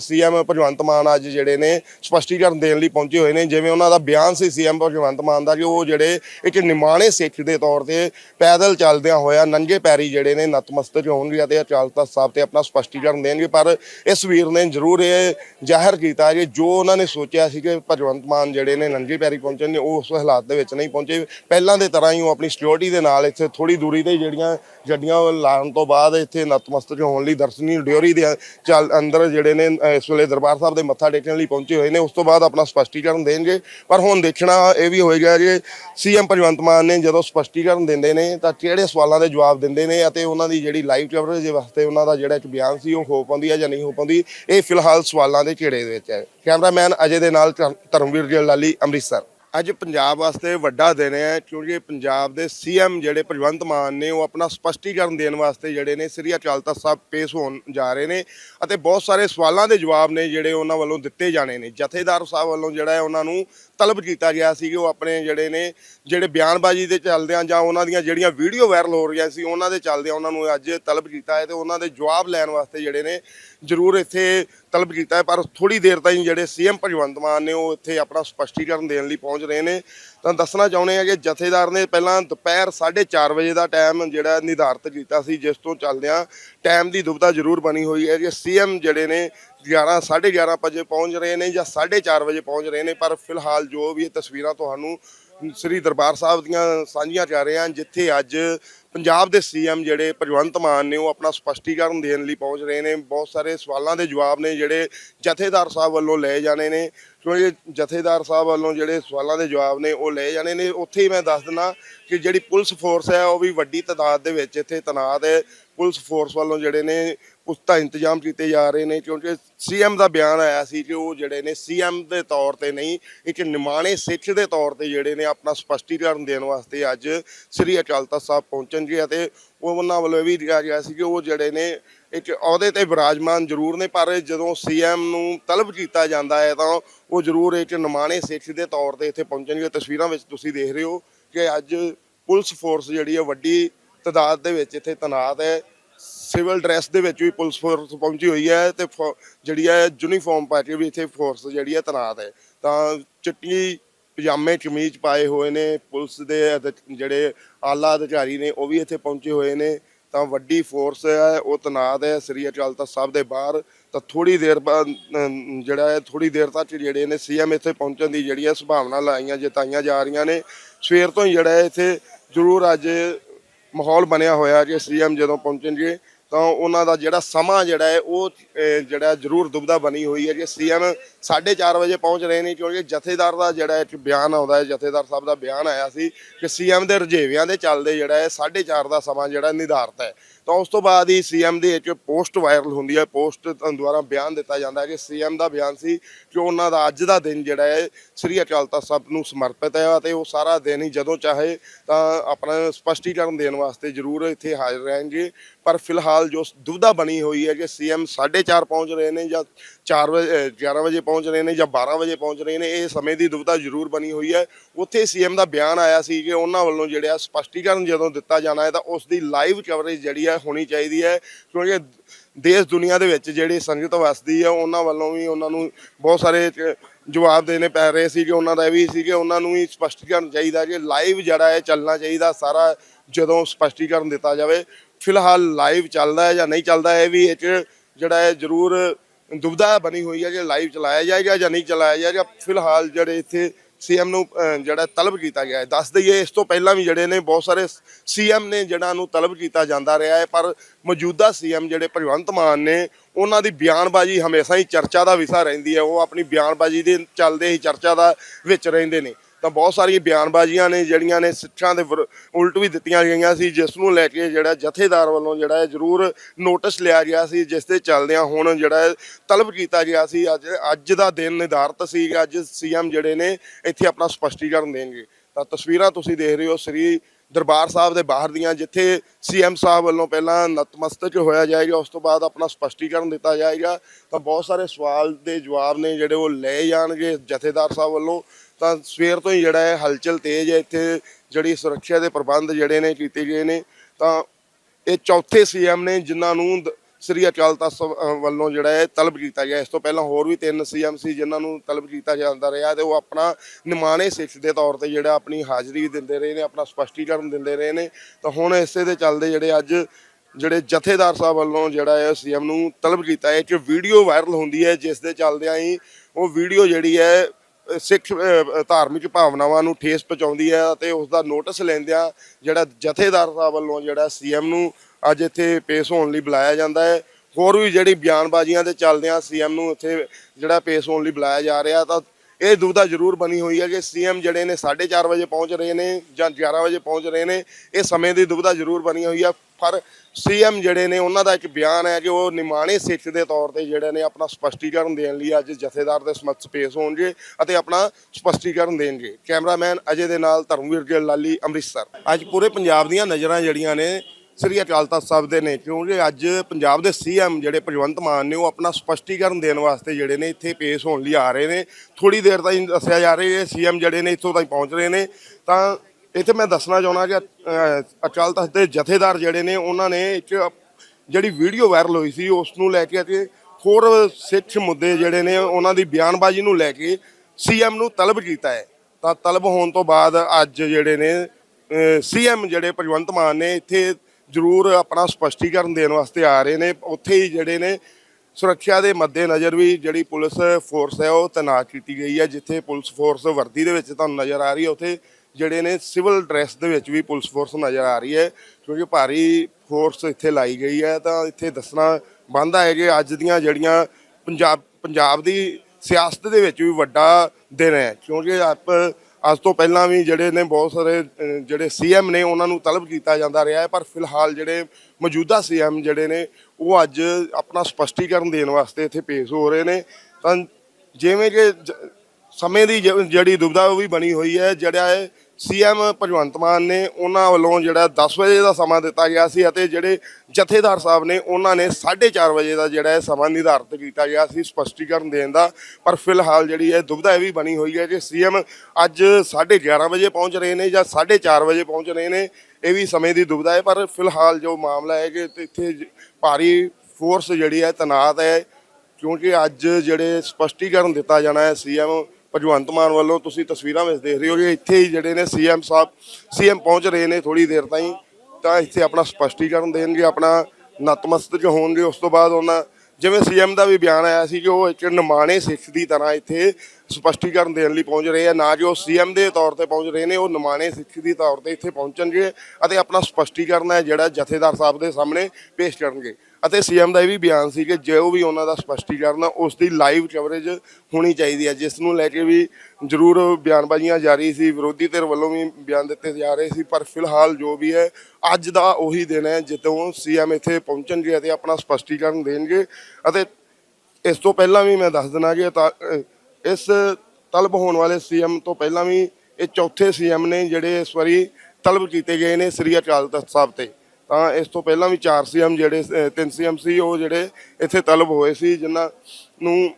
ਸੀਐਮ ਭਗਵੰਤ ਮਾਨ ਅੱਜ ਜਿਹੜੇ ਨੇ, ਸਪਸ਼ਟੀਕਰਨ ਦੇਣ ਲਈ ਪਹੁੰਚੇ ਹੋਏ ਨੇ, ਜਿਵੇਂ ਉਹਨਾਂ ਦਾ ਬਿਆਨ ਸੀ ਸੀਐਮ ਭਗਵੰਤ ਮਾਨ ਦਾ, ਕਿ ਉਹ ਜਿਹੜੇ ਇੱਕ ਨਿਮਾਣੇ ਸਿੱਖ ਦੇ ਤੌਰ ਤੇ ਪੈਦਲ ਚੱਲਦਿਆਂ ਹੋਇਆ ਨੰਗੇ ਪੈਰੀ ਜਿਹੜੇ ਨੇ ਨਤਮਸਤਕ ਹੋਣਗੇ ਅਤੇ ਅਕਾਲ ਸਾਹਿਬ ਤੇ ਆਪਣਾ ਸਪਸ਼ਟੀਕਰਨ ਦੇਣਗੇ। ਪਰ ਇਸ ਵੀਰ ਨੇ ਜ਼ਰੂਰ ਇਹ ਜ਼ਾਹਿਰ ਕੀਤਾ ਕਿ ਜੋ ਉਹਨਾਂ ਨੇ ਸੋਚਿਆ ਸੀ ਕਿ ਭਗਵੰਤ ਮਾਨ ਜਿਹੜੇ ਨੇ ਨੰਗੇ ਪੈਰੀ ਪਹੁੰਚਣਗੇ ਉਹ ਉਸ ਹਾਲਾਤ ਦੇ ਵਿੱਚ ਨਹੀਂ ਪਹੁੰਚੇ। ਪਹਿਲਾਂ ਦੇ ਤਰ੍ਹਾਂ ਹੀ ਉਹ ਆਪਣੀ ਸਿਕਿਉਰਿਟੀ ਦੇ ਨਾਲ ਇੱਥੇ ਥੋੜੀ ਦੂਰੀ ਤੇ ਹੀ ਜਿਹੜੀਆਂ ਗੱਡੀਆਂ ਲਾਉਣ ਤੋਂ ਬਾਅਦ ਇੱਥੇ ਨਤਮਸਤਕ ਹੋਣ ਲਈ ਦਰਸ਼ਨੀ ਡਿਓਰੀ ਦੇ ਚੱਲ ਅੰਦਰ ਜਿਹੜੇ ਨੇ ਇਸ ਵੇਲੇ ਦਰਬਾਰ ਸਾਹਿਬ ਦੇ ਮੱਥਾ ਟੇਕਣ ਲਈ ਪਹੁੰਚੇ ਹੋਏ ਨੇ। ਉਸ ਤੋਂ ਬਾਅਦ ਆਪਣਾ ਸਪਸ਼ਟੀਕਰਨ ਦੇਣਗੇ। ਪਰ ਹੁਣ ਦੇਖਣਾ ਇਹ ਵੀ ਹੋਏਗਾ ਕਿ ਸੀਐਮ ਭਗਵੰਤ ਮਾਨ ਨੇ ਜਦੋਂ ਸਪਸ਼ਟੀਕਰਨ ਦਿੰਦੇ ਨੇ, ਤਾਂ ਕਿਹੜੇ ਸਵਾਲਾਂ ਦੇ ਜਵਾਬ ਦਿੰਦੇ ਨੇ ਅਤੇ ਉਹਨਾਂ ਦੀ ਜਿਹੜੀ ਲਾਈਵ ਕਵਰੇਜ ਵਾਸਤੇ ਉਹਨਾਂ ਦਾ ਜਿਹੜਾ ਇੱਕ ਬਿਆਨ ਸੀ, ਉਹ ਹੋ ਪਾਉਂਦੀ ਹੈ ਜਾਂ ਨਹੀਂ ਹੋ ਪਾਉਂਦੀ? ਇਹ ਫਿਲਹਾਲ ਸਵਾਲਾਂ ਦੇ ਘੇਰੇ ਦੇ ਵਿੱਚ ਹੈ। ਕੈਮਰਾਮੈਨ ਅਜੇ ਦੇ ਨਾਲ ਧਰਮਵੀਰ ਜਲਾਲੀ ਅੰਮ੍ਰਿਤਸਰ। ਅੱਜ ਪੰਜਾਬ ਵਾਸਤੇ ਵੱਡਾ ਦਿਨ ਹੈ, ਕਿਉਂਕਿ ਪੰਜਾਬ ਦੇ ਸੀਐਮ ਜਿਹੜੇ ਭਗਵੰਤ ਮਾਨ ਨੇ, ਉਹ ਆਪਣਾ ਸਪਸ਼ਟੀਕਰਨ ਦੇਣ ਵਾਸਤੇ ਜਿਹੜੇ ਨੇ, ਸ੍ਰੀ ਅਕਾਲ ਤਖਤ ਸਾਹਿਬ ਪੇਸ਼ ਹੋਣ ਜਾ ਰਹੇ ਨੇ ਅਤੇ ਬਹੁਤ ਸਾਰੇ ਸਵਾਲਾਂ ਦੇ ਜਵਾਬ ਨੇ ਜਿਹੜੇ ਉਹਨਾਂ ਵੱਲੋਂ ਦਿੱਤੇ ਜਾਣੇ ਨੇ। ਜਥੇਦਾਰ ਸਾਹਿਬ ਵੱਲੋਂ ਜਿਹੜਾ ਹੈ, ਉਹਨਾਂ ਨੂੰ ਤਲਬ ਕੀਤਾ ਗਿਆ ਸੀ ਕਿ ਉਹ ਆਪਣੇ ਜਿਹੜੇ ਨੇ, ਜਿਹੜੇ ਬਿਆਨਬਾਜ਼ੀ ਦੇ ਚੱਲਦਿਆਂ ਜਾਂ ਉਹਨਾਂ ਦੀਆਂ ਜਿਹੜੀਆਂ ਵੀਡੀਓ ਵਾਇਰਲ ਹੋ ਰਹੀਆਂ ਸੀ, ਉਹਨਾਂ ਦੇ ਚੱਲਦਿਆਂ ਉਹਨਾਂ ਨੂੰ ਅੱਜ ਤਲਬ ਕੀਤਾ ਹੈ ਤੇ ਉਹਨਾਂ ਦੇ ਜਵਾਬ ਲੈਣ ਵਾਸਤੇ ਜਿਹੜੇ ਨੇ ਜ਼ਰੂਰ ਇੱਥੇ ਤਲਬ ਕੀਤਾ ਹੈ। ਪਰ ਥੋੜੀ ਦੇਰ ਤਾਈਂ ਜਿਹੜੇ ਸੀਐਮ ਭਗਵੰਤ ਮਾਨ ਨੇ ਉਹ ਇੱਥੇ ਆਪਣਾ ਸਪਸ਼ਟੀਕਰਨ ਦੇਣ ਲਈ ਪਹੁੰਚ ਰਹੇ ਨੇ। ਤਾਂ ਦੱਸਣਾ ਚਾਹੁੰਦੇ ਆ ਕਿ ਜਥੇਦਾਰ ਨੇ ਪਹਿਲਾਂ ਦੁਪਹਿਰ 4:30 ਵਜੇ ਦਾ ਟਾਈਮ ਜਿਹੜਾ ਨਿਰਧਾਰਤ ਕੀਤਾ ਸੀ, ਜਿਸ ਤੋਂ ਚੱਲਦਿਆਂ ਟਾਈਮ ਦੀ ਦੁਬਿਧਾ ਜ਼ਰੂਰ ਬਣੀ ਹੋਈ ਹੈ। ਕਿ ਸੀਐਮ ਜਿਹੜੇ ਨੇ 11 11:30 ਵਜੇ ਪਹੁੰਚ ਰਹੇ ਨੇ ਜਾਂ 4:30 ਵਜੇ ਪਹੁੰਚ ਰਹੇ ਨੇ, ਪਰ ਫਿਲਹਾਲ ਜੋ ਵੀ ਇਹ ਤਸਵੀਰਾਂ ਤੁਹਾਨੂੰ ਸ੍ਰੀ ਦਰਬਾਰ ਸਾਹਿਬ ਦੀਆਂ ਸਾਂਝੀਆਂ ਕਰ ਰਹੇ ਹਾਂ ਜਿੱਥੇ ਅੱਜ ਪੰਜਾਬ ਦੇ ਸੀਐਮ ਜਿਹੜੇ ਭਗਵੰਤ ਮਾਨ ਨੇ ਉਹ ਆਪਣਾ ਸਪਸ਼ਟੀਕਰਨ ਦੇਣ ਲਈ ਪਹੁੰਚ ਰਹੇ ਨੇ। ਬਹੁਤ ਸਾਰੇ ਸਵਾਲਾਂ ਦੇ ਜਵਾਬ ਨੇ ਜਿਹੜੇ ਜਥੇਦਾਰ ਸਾਹਿਬ ਵੱਲੋਂ ਲਏ ਜਾਣੇ ਨੇ। ਕਿਉਂਕਿ ਜਥੇਦਾਰ ਸਾਹਿਬ ਵੱਲੋਂ ਜਿਹੜੇ ਸਵਾਲਾਂ ਦੇ ਜਵਾਬ ਨੇ ਉਹ ਲਏ ਜਾਣੇ ਨੇ। ਉੱਥੇ ਹੀ ਮੈਂ ਦੱਸ ਦਿੰਦਾ ਕਿ ਜਿਹੜੀ ਪੁਲਿਸ ਫੋਰਸ ਹੈ ਉਹ ਵੀ ਵੱਡੀ ਤਾਦਾਦ ਦੇ ਵਿੱਚ ਇੱਥੇ ਤੈਨਾਤ ਹੈ। ਪੁਲਿਸ ਫੋਰਸ ਵੱਲੋਂ ਜਿਹੜੇ ਨੇ ਪੁਖਤਾ ਇੰਤਜ਼ਾਮ ਕੀਤੇ ਜਾ ਰਹੇ ਨੇ, ਕਿਉਂਕਿ ਸੀਐਮ ਦਾ ਬਿਆਨ ਆਇਆ ਸੀ ਕਿ ਉਹ ਜਿਹੜੇ ਨੇ ਸੀਐਮ ਦੇ ਤੌਰ ਤੇ ਨਹੀਂ ਇੱਕ ਨਿਮਾਣੇ ਸਿੱਖ ਦੇ ਤੌਰ ਤੇ ਜਿਹੜੇ ਨੇ ਆਪਣਾ ਸਪਸ਼ਟੀਕਰਨ ਦੇਣ ਵਾਸਤੇ ਅੱਜ ਸ੍ਰੀ ਅਕਾਲ ਤਖਤ ਸਾਹਿਬ ਪਹੁੰਚਣਗੇ ਅਤੇ ਉਹਨਾਂ ਵੱਲੋਂ ਇਹ ਵੀ ਕਿਹਾ ਗਿਆ ਸੀ ਕਿ ਉਹ ਜਿਹੜੇ ਨੇ ਇੱਕ ਅਹੁਦੇ ਤੇ ਵਿਰਾਜਮਾਨ ਜ਼ਰੂਰ ਨੇ, ਪਰ ਜਦੋਂ ਸੀਐਮ ਨੂੰ ਤਲਬ ਕੀਤਾ ਜਾਂਦਾ ਹੈ, ਤਾਂ ਉਹ ਜ਼ਰੂਰ ਇੱਕ ਨਿਮਾਣੇ ਸਿੱਖ ਦੇ ਤੌਰ ਤੇ ਇੱਥੇ ਪਹੁੰਚਣਗੇ। ਤਸਵੀਰਾਂ ਵਿੱਚ ਤੁਸੀਂ ਦੇਖ ਰਹੇ ਹੋ ਕਿ ਅੱਜ ਪੁਲਿਸ ਫੋਰਸ ਜਿਹੜੀ ਹੈ ਵੱਡੀ ਤਾਦਾਦ ਦੇ ਵਿੱਚ ਇੱਥੇ ਤੈਨਾਤ ਹੈ। ਸਿਵਲ ਡਰੈਸ ਦੇ ਵਿੱਚ ਵੀ ਪੁਲਿਸ ਫੋਰਸ ਪਹੁੰਚੀ ਹੋਈ ਹੈ ਤੇ ਫੋ- ਜਿਹੜੀ ਹੈ ਯੂਨੀਫਾਰਮ ਪਾ ਕੇ ਵੀ ਇੱਥੇ ਫੋਰਸ ਜਿਹੜੀ ਹੈ ਤੈਨਾਤ ਹੈ। ਤਾਂ ਚਿੱਟੀ ਪਜਾਮੇ ਕਮੀਜ਼ ਪਾਏ ਹੋਏ ਨੇ, ਪੁਲਿਸ ਦੇ ਅਧਿ- ਜਿਹੜੇ ਆਲਾ ਅਧਿਕਾਰੀ ਨੇ ਉਹ ਵੀ ਇੱਥੇ ਪਹੁੰਚੇ ਹੋਏ ਨੇ। ਤਾਂ ਵੱਡੀ ਫੋਰਸ ਹੈ, ਉਹ ਤੈਨਾਤ ਹੈ, ਸ੍ਰੀ ਅਕਾਲ ਤਖਤ ਸਾਹਿਬ ਦੇ ਬਾਹਰ। ਤਾਂ ਥੋੜੀ ਦੇਰ ਬਾਅਦ ਜਿਹੜਾ ਹੈ ਥੋੜੀ ਦੇਰ ਤੱਕ ਜਿਹੜੇ ਨੇ ਸੀਐਮ ਇੱਥੇ ਪਹੁੰਚਣ ਦੀ ਜਿਹੜੀ ਹੈ ਸੰਭਾਵਨਾ ਲਾਈਆਂ, ਜਤਾਈਆਂ ਜਾ ਰਹੀਆਂ ਨੇ। ਸਵੇਰ ਤੋਂ ਹੀ ਜਿਹੜਾ ਹੈ ਇੱਥੇ ਜ਼ਰੂਰ ਅੱਜ ਮਾਹੌਲ ਬਣਿਆ ਹੋਇਆ ਕਿ ਸੀਐਮ ਜਦੋਂ ਪਹੁੰਚਣਗੇ। ਤਾਂ ਉਹਨਾਂ ਦਾ ਜਿਹੜਾ ਸਮਾਂ ਜਿਹੜਾ ਹੈ ਉਹ ਅਹ, ਜਿਹੜਾ ਜ਼ਰੂਰ ਦੁਬਦਾ ਬਣੀ ਹੋਈ ਹੈ। ਕਿ ਸੀਐਮ 4:30 ਵਜੇ ਪਹੁੰਚ ਰਹੇ ਨੇ, ਕਿਉਂਕਿ ਜਥੇਦਾਰ ਦਾ ਜਿਹੜਾ ਇੱਕ ਬਿਆਨ ਆਉਂਦਾ ਹੈ, ਜਥੇਦਾਰ ਸਾਹਿਬ ਦਾ ਬਿਆਨ ਆਇਆ ਸੀ ਕਿ ਸੀਐਮ ਦੇ ਰਜੇਵਿਆਂ ਦੇ ਚੱਲਦੇ ਜਿਹੜਾ ਹੈ 4:30 ਦਾ ਸਮਾਂ ਜਿਹੜਾ ਨਿਰਧਾਰਤ ਹੈ। ਤਾਂ ਉਸ ਤੋਂ ਬਾਅਦ ਹੀ ਸੀਐਮ ਦੀ ਇੱਕ ਪੋਸਟ ਵਾਇਰਲ ਹੁੰਦੀ ਹੈ, ਪੋਸਟ ਦੁਆਰਾ ਬਿਆਨ ਦਿੱਤਾ ਜਾਂਦਾ ਹੈ ਕਿ ਸੀਐਮ ਦਾ ਬਿਆਨ ਸੀ ਕਿ ਉਹਨਾਂ ਦਾ ਅੱਜ ਦਾ ਦਿਨ ਜਿਹੜਾ ਹੈ, ਸ੍ਰੀ ਅਕਾਲ ਤਖਤ ਸਾਹਿਬ ਨੂੰ ਸਮਰਪਿਤ ਹੈ ਅਤੇ ਉਹ ਸਾਰਾ ਦਿਨ ਹੀ ਜਦੋਂ ਚਾਹੇ ਤਾਂ ਆਪਣਾ ਸਪਸ਼ਟੀਕਰਨ ਦੇਣ ਵਾਸਤੇ ਜ਼ਰੂਰ ਇੱਥੇ ਹਾਜ਼ਰ ਰਹਿਣਗੇ। ਪਰ ਫਿਲਹਾਲ ਜੋ ਦੁਵਿਧਾ ਬਣੀ ਹੋਈ ਹੈ ਕਿ ਸੀਐਮ 4:30 ਪਹੁੰਚ ਰਹੇ ਨੇ ਜਾਂ 4 ਵਜੇ, ਅਹ 11 ਵਜੇ ਪਹੁੰਚ ਰਹੇ ਨੇ ਜਾਂ 12 ਵਜੇ ਪਹੁੰਚ ਰਹੇ ਨੇ, ਇਹ ਸਮੇਂ ਦੀ ਦੁਵਿਧਾ ਜ਼ਰੂਰ ਬਣੀ ਹੋਈ ਹੈ। ਉੱਥੇ ਸੀਐਮ ਦਾ ਬਿਆਨ ਆਇਆ ਸੀ ਕਿ ਉਹਨਾਂ ਵੱਲੋਂ ਜਿਹੜਾ ਸਪਸ਼ਟੀਕਰਨ ਜਦੋਂ ਦਿੱਤਾ ਜਾਣਾ ਹੈ ਤਾਂ ਉਸ ਦੀ ਲਾਈਵ ਕਵਰੇਜ ਜਿਹੜੀ ਹੈ ਹੋਣੀ ਚਾਹੀਦੀ ਹੈ, ਕਿਉਂਕਿ ਦੇਸ਼ ਦੁਨੀਆ ਦੇ ਵਿੱਚ ਜਿਹੜੀ ਸੰਗਤ ਵਸਦੀ ਹੈ, ਉਹਨਾਂ ਵੱਲੋਂ ਵੀ ਉਹਨਾਂ ਨੂੰ ਬਹੁਤ ਸਾਰੇ ਜਵਾਬ ਦੇਣੇ ਪੈ ਰਹੇ ਸੀ ਕਿ ਉਹਨਾਂ ਦਾ ਇਹ ਵੀ ਸੀ ਕਿ ਉਹਨਾਂ ਨੂੰ ਵੀ ਸਪਸ਼ਟੀਕਰਨ ਚਾਹੀਦਾ ਕਿ ਲਾਈਵ ਜਿਹੜਾ ਹੈ ਚੱਲਣਾ ਚਾਹੀਦਾ, ਸਾਰਾ ਜਦੋਂ ਸਪਸ਼ਟੀਕਰਨ ਦਿੱਤਾ ਜਾਵੇ। ਫਿਲਹਾਲ ਲਾਈਵ ਚੱਲਦਾ ਹੈ ਜਾਂ ਨਹੀਂ ਚੱਲਦਾ, ਇਹ ਵੀ ਇਹ 'ਚ ਜਿਹੜਾ ਹੈ ਜ਼ਰੂਰ ਦੁਬਦਾ ਬਣੀ ਹੋਈ ਹੈ ਜੇ ਲਾਈਵ ਚਲਾਇਆ ਜਾਏਗਾ ਜਾਂ ਨਹੀਂ ਚਲਾਇਆ ਜਾਏਗਾ। ਫਿਲਹਾਲ ਜਿਹੜੇ ਇੱਥੇ ਸੀਐਮ ਨੂੰ ਜਿਹੜਾ ਤਲਬ ਕੀਤਾ ਗਿਆ ਹੈ, ਦੱਸ ਦਈਏ, ਇਸ ਤੋਂ ਪਹਿਲਾਂ ਵੀ ਜਿਹੜੇ ਨੇ, ਬਹੁਤ ਸਾਰੇ ਸੀਐਮ ਨੇ ਜਿਹੜਾ ਨੂੰ ਤਲਬ ਕੀਤਾ ਜਾਂਦਾ ਰਿਹਾ ਹੈ, ਪਰ ਮੌਜੂਦਾ ਸੀਐਮ ਜਿਹੜੇ ਭਗਵੰਤ ਮਾਨ ਨੇ, ਉਹਨਾਂ ਦੀ ਬਿਆਨਬਾਜ਼ੀ ਹਮੇਸ਼ਾ ਹੀ ਚਰਚਾ ਦਾ ਵਿਸ਼ਾ ਰਹਿੰਦੀ ਹੈ। ਉਹ ਆਪਣੀ ਬਿਆਨਬਾਜ਼ੀ ਦੇ ਚੱਲਦੇ ਹੀ ਚਰਚਾ ਦਾ ਵਿੱਚ ਰਹਿੰਦੇ ਨੇ। ਤਾਂ ਬਹੁਤ ਸਾਰੀਆਂ ਬਿਆਨਬਾਜ਼ੀਆਂ ਨੇ, ਜਿਹੜੀਆਂ ਨੇ ਸਿੱਖਾਂ ਦੇ ਉਲਟ ਵੀ ਦਿੱਤੀਆਂ ਗਈਆਂ ਸੀ, ਜਿਸ ਨੂੰ ਲੈ ਕੇ ਜਿਹੜਾ ਜਥੇਦਾਰ ਵੱਲੋਂ ਜਿਹੜਾ ਹੈ ਜ਼ਰੂਰ ਨੋਟਿਸ ਲਿਆ ਗਿਆ ਸੀ, ਜਿਸ ਦੇ ਚੱਲਦਿਆਂ ਹੁਣ ਜਿਹੜਾ ਤਲਬ ਕੀਤਾ ਗਿਆ ਸੀ, ਅੱਜ ਅੱਜ ਦਾ ਦਿਨ ਨਿਰਧਾਰਤ ਸੀ ਕਿ ਅੱਜ ਸੀਐਮ ਜਿਹੜੇ ਨੇ ਇੱਥੇ ਆਪਣਾ ਸਪਸ਼ਟੀਕਰਨ ਦੇਣਗੇ। ਤਾਂ ਤਸਵੀਰਾਂ ਤੁਸੀਂ ਦੇਖ ਰਹੇ ਹੋ ਸ੍ਰੀ ਦਰਬਾਰ ਸਾਹਿਬ ਦੇ ਬਾਹਰ ਦੀਆਂ, ਜਿੱਥੇ ਸੀਐਮ ਸਾਹਿਬ ਵੱਲੋਂ ਪਹਿਲਾਂ ਨਤਮਸਤਕ ਹੋਇਆ ਜਾਏਗਾ, ਉਸ ਤੋਂ ਬਾਅਦ ਆਪਣਾ ਸਪਸ਼ਟੀਕਰਨ ਦਿੱਤਾ ਜਾਏਗਾ। ਤਾਂ ਬਹੁਤ ਸਾਰੇ ਸਵਾਲ ਦੇ ਜਵਾਬ ਨੇ, ਜਿਹੜੇ ਉਹ ਲਏ ਜਾਣਗੇ ਜਥੇਦਾਰ ਸਾਹਿਬ ਵੱਲੋਂ। ਤਾਂ ਸਵੇਰ ਤੋਂ ਹੀ ਜਿਹੜਾ ਹੈ ਹਲਚਲ ਤੇਜ਼ ਹੈ, ਇੱਥੇ ਜਿਹੜੀ ਸੁਰੱਖਿਆ ਦੇ ਪ੍ਰਬੰਧ ਜਿਹੜੇ ਨੇ ਕੀਤੇ ਗਏ ਨੇ, ਤਾਂ ਇਹ ਚੌਥੇ ਸੀਐਮ ਨੇ ਜਿਨ੍ਹਾਂ ਨੂੰ ਦ- ਸ੍ਰੀ ਅਕਾਲ ਤਖਤ ਵੱਲੋਂ ਜਿਹੜਾ ਹੈ ਤਲਬ ਕੀਤਾ ਗਿਆ। ਇਸ ਤੋਂ ਪਹਿਲਾਂ ਹੋਰ ਵੀ ਤਿੰਨ ਸੀਐਮ ਸੀ ਜਿਨ੍ਹਾਂ ਨੂੰ ਤਲਬ ਕੀਤਾ ਜਾਂਦਾ ਰਿਹਾ ਤੇ ਉਹ ਆਪਣਾ ਨਿਮਾਣੇ ਸਿੱਖ ਦੇ ਤੌਰ ਤੇ ਜਿਹੜਾ ਆਪਣੀ ਹਾਜ਼ਰੀ ਦਿੰਦੇ ਰਹੇ ਨੇ, ਆਪਣਾ ਸਪਸ਼ਟੀਕਰਨ ਦਿੰਦੇ ਰਹੇ ਨੇ। ਤਾਂ ਹੁਣ ਇਸੇ ਦੇ ਚੱਲਦੇ ਜਿਹੜੇ ਅੱਜ ਜਿਹੜੇ ਜਥੇਦਾਰ ਸਾਹਿਬ ਵੱਲੋਂ ਜਿਹੜਾ ਹੈ ਸੀਐਮ ਨੂੰ ਤਲਬ ਕੀਤਾ ਹੈ ਕਿ ਵੀਡੀਓ ਵਾਇਰਲ ਹੁੰਦੀ ਹੈ, ਜਿਸ ਦੇ ਚੱਲਦਿਆਂ ਹੀ ਉਹ ਵੀਡੀਓ ਜਿਹੜੀ ਹੈ ਸਿੱਖ ਧਾਰਮਿਕ ਭਾਵਨਾਵਾਂ ਨੂੰ ਠੇਸ ਪਹੁੰਚਾਉਂਦੀ ਹੈ ਅਤੇ ਉਸ ਦਾ ਨੋਟਿਸ ਲੈਂਦਿਆਂ ਜਿਹੜਾ ਜਥੇਦਾਰ ਸਾਹਿਬ ਵੱਲੋਂ ਜਿਹੜਾ ਸੀਐਮ ਨੂੰ ਅੱਜ ਇੱਥੇ ਪੇਸ਼ ਹੋਣ ਲਈ ਬੁਲਾਇਆ ਜਾਂਦਾ ਹੈ। ਹੋਰ ਵੀ ਜਿਹੜੀ ਬਿਆਨਬਾਜ਼ੀਆਂ ਦੇ ਚੱਲਦਿਆਂ ਸੀਐਮ ਨੂੰ ਇੱਥੇ ਜਿਹੜਾ ਪੇਸ਼ ਹੋਣ ਲਈ ਬੁਲਾਇਆ ਜਾ ਰਿਹਾ ਤਾਂ ਇਹ ਦੁਬਿਧਾ ਜ਼ਰੂਰ ਬਣੀ ਹੋਈ ਹੈ ਕਿ ਸੀਐਮ ਜਿਹੜੇ ਨੇ 4:30 ਵਜੇ ਪਹੁੰਚ ਰਹੇ ਨੇ ਜਾਂ 11 ਵਜੇ ਪਹੁੰਚ ਰਹੇ ਨੇ, ਇਹ ਸਮੇਂ ਦੀ ਦੁਬਿਧਾ ਜ਼ਰੂਰ ਬਣੀ ਹੋਈ ਹੈ। ਪਰ ਸੀਐਮ ਜਿਹੜੇ ਨੇ ਉਹਨਾਂ ਦਾ ਇੱਕ ਬਿਆਨ ਹੈ ਕਿ ਉਹ ਨਿਮਾਣੇ ਸਿੱਖ ਦੇ ਤੌਰ ਤੇ ਜਿਹੜੇ ਨੇ ਆਪਣਾ ਸਪਸ਼ਟੀਕਰਨ ਦੇਣ ਲਈ ਅੱਜ ਜਥੇਦਾਰ ਦੇ ਸਮੱਤ ਸਪੇਸ ਹੋਣਗੇ ਅਤੇ ਆਪਣਾ ਸਪਸ਼ਟੀਕਰਨ ਦੇਣਗੇ। ਕੈਮਰਾਮੈਨ ਅਜੇ ਦੇ ਨਾਲ ਧਰਮਵੀਰ ਗਿੱਲ, ਲਾਲੀ, ਅੰਮ੍ਰਿਤਸਰ। ਅੱਜ ਪੂਰੇ ਪੰਜਾਬ ਦੀਆਂ ਨਜ਼ਰਾਂ ਜਿਹੜੀਆਂ ਨੇ ਸ੍ਰੀ ਅਕਾਲ ਤਖਤ ਸਾਹਿਬ ਦੇ ਨੇ, ਕਿਉਂਕਿ ਅੱਜ ਪੰਜਾਬ ਦੇ ਸੀਐਮ ਜਿਹੜੇ ਭਗਵੰਤ ਮਾਨ ਨੇ ਉਹ ਆਪਣਾ ਸਪਸ਼ਟੀਕਰਨ ਦੇਣ ਵਾਸਤੇ ਜਿਹੜੇ ਨੇ ਇੱਥੇ ਪੇਸ਼ ਹੋਣ ਲਈ ਆ ਰਹੇ ਨੇ। ਥੋੜੀ ਦੇਰ ਤਾਈਂ ਦੱਸਿਆ ਜਾ ਰਿਹਾ ਹੈ ਸੀਐਮ ਜਿਹੜੇ ਨੇ ਇੱਥੋਂ ਤਾਈਂ ਪਹੁੰਚ ਰਹੇ ਨੇ। ਤਾਂ ਇੱਥੇ ਮੈਂ ਦੱਸਣਾ ਚਾਹੁੰਦਾ ਕਿ ਅਹ, ਅਕਾਲ ਤਖਤ ਦੇ ਜਥੇਦਾਰ ਜਿਹੜੇ ਨੇ ਉਹਨਾਂ ਨੇ ਇੱਕ ਜਿਹੜੀ ਵੀਡੀਓ ਵਾਇਰਲ ਹੋਈ ਸੀ ਉਸ ਨੂੰ ਲੈ ਕੇ ਅਤੇ ਹੋਰ ਸਿੱਖ ਮੁੱਦੇ ਜਿਹੜੇ ਨੇ ਉਹਨਾਂ ਦੀ ਬਿਆਨਬਾਜ਼ੀ ਨੂੰ ਲੈ ਕੇ ਸੀਐਮ ਨੂੰ ਤਲਬ ਕੀਤਾ ਹੈ। ਤਾਂ ਤਲਬ ਹੋਣ ਤੋਂ ਬਾਅਦ ਅੱਜ ਜਿਹੜੇ ਨੇ ਸੀਐਮ ਜਿਹੜੇ ਭਗਵੰਤ ਮਾਨ ਨੇ ਇੱਥੇ ਜ਼ਰੂਰ ਆਪਣਾ ਸਪਸ਼ਟੀਕਰਨ ਦੇਣ ਵਾਸਤੇ ਆ ਰਹੇ ਨੇ। ਉੱਥੇ ਹੀ ਜਿਹੜੇ ਨੇ ਸੁਰੱਖਿਆ ਦੇ ਮੱਦੇਨਜ਼ਰ ਵੀ ਜਿਹੜੀ ਪੁਲਿਸ ਫੋਰਸ ਹੈ ਉਹ ਤੈਨਾਤ ਕੀਤੀ ਗਈ ਹੈ ਜਿੱਥੇ ਪੁਲਿਸ ਫੋਰਸ ਵਰਦੀ ਦੇ ਵਿੱਚ ਤੁਹਾਨੂੰ ਨਜ਼ਰ ਆ ਰਹੀ ਹੈ। ਉੱਥੇ ਜਿਹੜੇ ਨੇ ਸਿਵਲ ਡਰੈਸ ਦੇ ਵਿੱਚ ਵੀ ਪੁਲਿਸ ਫੋਰਸ ਨਜ਼ਰ ਆ ਰਹੀ ਹੈ ਕਿਉਂਕਿ ਭਾਰੀ ਫੋਰਸ ਇੱਥੇ ਲਾਈ ਗਈ ਹੈ ਤਾਂ ਇੱਥੇ ਦੱਸਣਾ ਬਣਦਾ ਹੈ ਕਿ ਅੱਜ ਦੀਆਂ ਜਿਹੜੀਆਂ ਪੰਜਾਬ ਪੰਜਾਬ ਦੀ ਸਿਆਸਤ ਦੇ ਵਿੱਚ ਵੀ ਵੱਡਾ ਦਿਨ ਹੈ ਕਿਉਂਕਿ ਆਪ ਅੱਜ ਤੋਂ ਪਹਿਲਾਂ ਵੀ ਜਿਹੜੇ ਨੇ ਬਹੁਤ ਸਾਰੇ ਅਹ, ਜਿਹੜੇ ਸੀਐਮ ਨੇ ਉਹਨਾਂ ਨੂੰ ਤਲਬ ਕੀਤਾ ਜਾਂਦਾ ਰਿਹਾ ਹੈ ਪਰ ਫਿਲਹਾਲ ਜਿਹੜੇ ਮੌਜੂਦਾ ਸੀਐਮ ਜਿਹੜੇ ਨੇ ਉਹ ਅੱਜ ਆਪਣਾ ਸਪਸ਼ਟੀਕਰਨ ਦੇਣ ਵਾਸਤੇ ਇੱਥੇ ਪੇਸ਼ ਹੋ ਰਹੇ ਨੇ ਤਾਂ ਜਿਵੇਂ ਕਿ ਜ- ਸਮੇਂ ਦੀ ਜ- ਜਿਹੜੀ ਦੁਬਿਧਾ ਉਹ ਵੀ ਬਣੀ ਹੋਈ ਹੈ, ਜਿਹੜਾ ਹੈ ਸੀਐਮ ਭਗਵੰਤ ਮਾਨ ਨੇ ਉਹਨਾਂ ਵੱਲੋਂ ਜਿਹੜਾ 10 ਵਜੇ ਦਾ ਸਮਾਂ ਦਿੱਤਾ ਗਿਆ ਸੀ ਅਤੇ ਜਿਹੜੇ ਜਥੇਦਾਰ ਸਾਹਿਬ ਨੇ ਉਹਨਾਂ ਨੇ 4:30 ਵਜੇ ਦਾ ਜਿਹੜਾ ਹੈ ਸਮਾਂ ਨਿਰਧਾਰਤ ਕੀਤਾ ਗਿਆ ਸੀ ਸਪਸ਼ਟੀਕਰਨ ਦੇਣ ਦਾ। ਪਰ ਫਿਲਹਾਲ ਜਿਹੜੀ ਹੈ ਦੁਬਿਧਾ ਇਹ ਵੀ ਬਣੀ ਹੋਈ ਹੈ ਕਿ ਸੀਐਮ ਅੱਜ 11:30 ਵਜੇ ਪਹੁੰਚ ਰਹੇ ਨੇ ਜਾਂ 4:30 ਵਜੇ ਪਹੁੰਚ ਰਹੇ ਨੇ, ਇਹ ਵੀ ਸਮੇਂ ਦੀ ਦੁਬਿਧਾ ਹੈ। ਪਰ ਫਿਲਹਾਲ ਜੋ ਮਾਮਲਾ ਹੈ ਕਿ ਇੱਥੇ ਜ- ਭਾਰੀ ਫੋਰਸ ਜਿਹੜੀ ਹੈ ਤੈਨਾਤ ਹੈ, ਕਿਉਂਕਿ ਅੱਜ ਜਿਹੜੇ ਸਪਸ਼ਟੀਕਰਨ ਦਿੱਤਾ ਜਾਣਾ ਹੈ ਸੀਐਮ ਭਗਵੰਤ ਮਾਨ ਵੱਲੋਂ ਤੁਸੀਂ ਤਸਵੀਰਾਂ ਵਿੱਚ ਦੇਖ ਰਹੇ ਹੋ ਕਿ ਇੱਥੇ ਹੀ ਜਿਹੜੇ ਨੇ ਸੀਐਮ ਸਾਹਿਬ ਸੀਐਮ ਪਹੁੰਚ ਰਹੇ ਨੇ ਥੋੜੀ ਦੇਰ ਤਾਈਂ। ਤਾਂ ਇੱਥੇ ਆਪਣਾ ਸਪਸ਼ਟੀਕਰਨ ਦੇਣਗੇ, ਆਪਣਾ ਨਤਮਸਤਕ ਹੋਣਗੇ, ਉਸ ਤੋਂ ਬਾਅਦ ਉਹਨਾਂ, ਜਿਵੇਂ ਸੀਐਮ ਦਾ ਵੀ ਬਿਆਨ ਆਇਆ ਸੀ ਕਿ ਉਹ ਇੱਕ ਨਿਮਾਣੇ ਸਿੱਖ ਦੀ ਤਰ੍ਹਾਂ ਇੱਥੇ ਸਪਸ਼ਟੀਕਰਨ ਦੇਣ ਲਈ ਪਹੁੰਚ ਰਹੇ ਆ। ਨਾ ਜੋ ਉਹ ਸੀਐਮ ਦੇ ਤੌਰ ਤੇ ਪਹੁੰਚ ਰਹੇ ਨੇ, ਉਹ ਨਿਮਾਣੇ ਸਿੱਖ ਦੀ ਤੌਰ ਤੇ ਇੱਥੇ ਪਹੁੰਚਣਗੇ ਅਤੇ ਆਪਣਾ ਸਪਸ਼ਟੀਕਰਨ ਹੈ ਜਿਹੜਾ ਜਥੇਦਾਰ ਸਾਹਿਬ ਦੇ ਸਾਹਮਣੇ ਪੇਸ਼ ਕਰਨਗੇ। ਅਤੇ ਸੀਐਮ ਦਾ ਇਹ ਵੀ ਬਿਆਨ ਸੀ ਕਿ ਜੋ ਵੀ ਉਹਨਾਂ ਦਾ ਸਪਸ਼ਟੀਕਰਨ ਆ ਉਸ ਦੀ ਲਾਈਵ ਕਵਰੇਜ ਹੋਣੀ ਚਾਹੀਦੀ ਹੈ, ਜਿਸ ਨੂੰ ਲੈ ਕੇ ਵੀ ਜ਼ਰੂਰ ਬਿਆਨਬਾਜ਼ੀਆਂ ਜਾਰੀ ਸੀ, ਵਿਰੋਧੀ ਧਿਰ ਵੱਲੋਂ ਵੀ ਬਿਆਨ ਦਿੱਤੇ ਜਾ ਰਹੇ ਸੀ, ਪਰ ਫਿਲਹਾਲ ਜੋ ਵੀ ਹੈ, ਅੱਜ ਦਾ ਉਹੀ ਦਿਨ ਹੈ ਜਦੋਂ ਸੀਐਮ ਇੱਥੇ ਪਹੁੰਚਣਗੇ ਅਤੇ ਆਪਣਾ ਸਪਸ਼ਟੀਕਰਨ ਦੇਣਗੇ। ਅਤੇ ਇਸ ਤੋਂ ਪਹਿਲਾਂ ਵੀ ਮੈਂ ਦੱਸ ਦਿੰਦਾ ਕਿ ਇਸ ਤਲਬ ਹੋਣ ਵਾਲੇ ਸੀਐਮ ਤੋਂ ਪਹਿਲਾਂ ਵੀ ਇਹ ਚੌਥੇ ਸੀਐਮ ਨੇ ਜਿਹੜੇ ਇਸ ਵਾਰੀ ਤਲਬ ਕੀਤੇ ਗਏ ਨੇ ਸ੍ਰੀ ਅਕਾਲ ਤਖਤ ਸਾਹਿਬ ਤੇ। ਤਾਂ ਇਸ ਤੋਂ ਪਹਿਲਾਂ ਵੀ ਚਾਰ ਸੀਐਮ ਜਿਹੜੇ ਅਹ, ਤਿੰਨ ਸੀਐਮ ਸੀ ਉਹ ਜਿਹੜੇ ਇੱਥੇ ਤਲਬ ਹੋਏ ਸੀ ਜਿਨ੍ਹਾਂ ਨੂੰ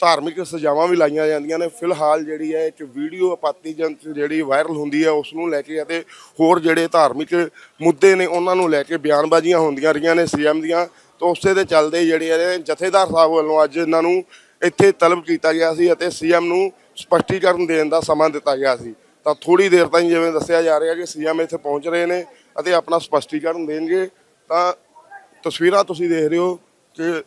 ਧਾਰਮਿਕ ਸਜ਼ਾਵਾਂ ਵੀ ਲਾਈਆਂ ਜਾਂਦੀਆਂ ਨੇ। ਫਿਲਹਾਲ ਜਿਹੜੀ ਹੈ ਇੱਕ ਵੀਡੀਓ ਆਪਾਤੀਜਨਕ ਜਿਹੜੀ ਵਾਇਰਲ ਹੁੰਦੀ ਹੈ ਉਸ ਨੂੰ ਲੈ ਕੇ ਅਤੇ ਹੋਰ ਜਿਹੜੇ ਧਾਰਮਿਕ ਮੁੱਦੇ ਨੇ ਉਹਨਾਂ ਨੂੰ ਲੈ ਕੇ ਬਿਆਨਬਾਜ਼ੀਆਂ ਹੁੰਦੀਆਂ ਰਹੀਆਂ ਨੇ ਸੀਐਮ ਦੀਆਂ। ਤਾਂ ਉਸੇ ਦੇ ਚੱਲਦੇ ਜਿਹੜੇ ਨੇ ਜਥੇਦਾਰ ਸਾਹਿਬ ਵੱਲੋਂ ਅੱਜ ਇਹਨਾਂ ਨੂੰ ਇੱਥੇ ਤਲਬ ਕੀਤਾ ਗਿਆ ਸੀ ਅਤੇ ਸੀਐਮ ਨੂੰ ਸਪਸ਼ਟੀਕਰਨ ਦੇਣ ਦਾ ਸਮਾਂ ਦਿੱਤਾ ਗਿਆ ਸੀ। ਤਾਂ ਥੋੜੀ ਦੇਰ ਤਾਈਂ ਜਿਵੇਂ ਦੱਸਿਆ ਜਾ ਰਿਹਾ ਕਿ ਸੀਐਮ ਇੱਥੇ ਪਹੁੰਚ ਰਹੇ ਨੇ ਅਤੇ ਆਪਣਾ ਸਪਸ਼ਟੀਕਰਨ ਦੇਣਗੇ, ਤਾਂ ਤਸਵੀਰਾਂ ਤੁਸੀਂ ਦੇਖ ਰਹੇ ਹੋ ਕਿ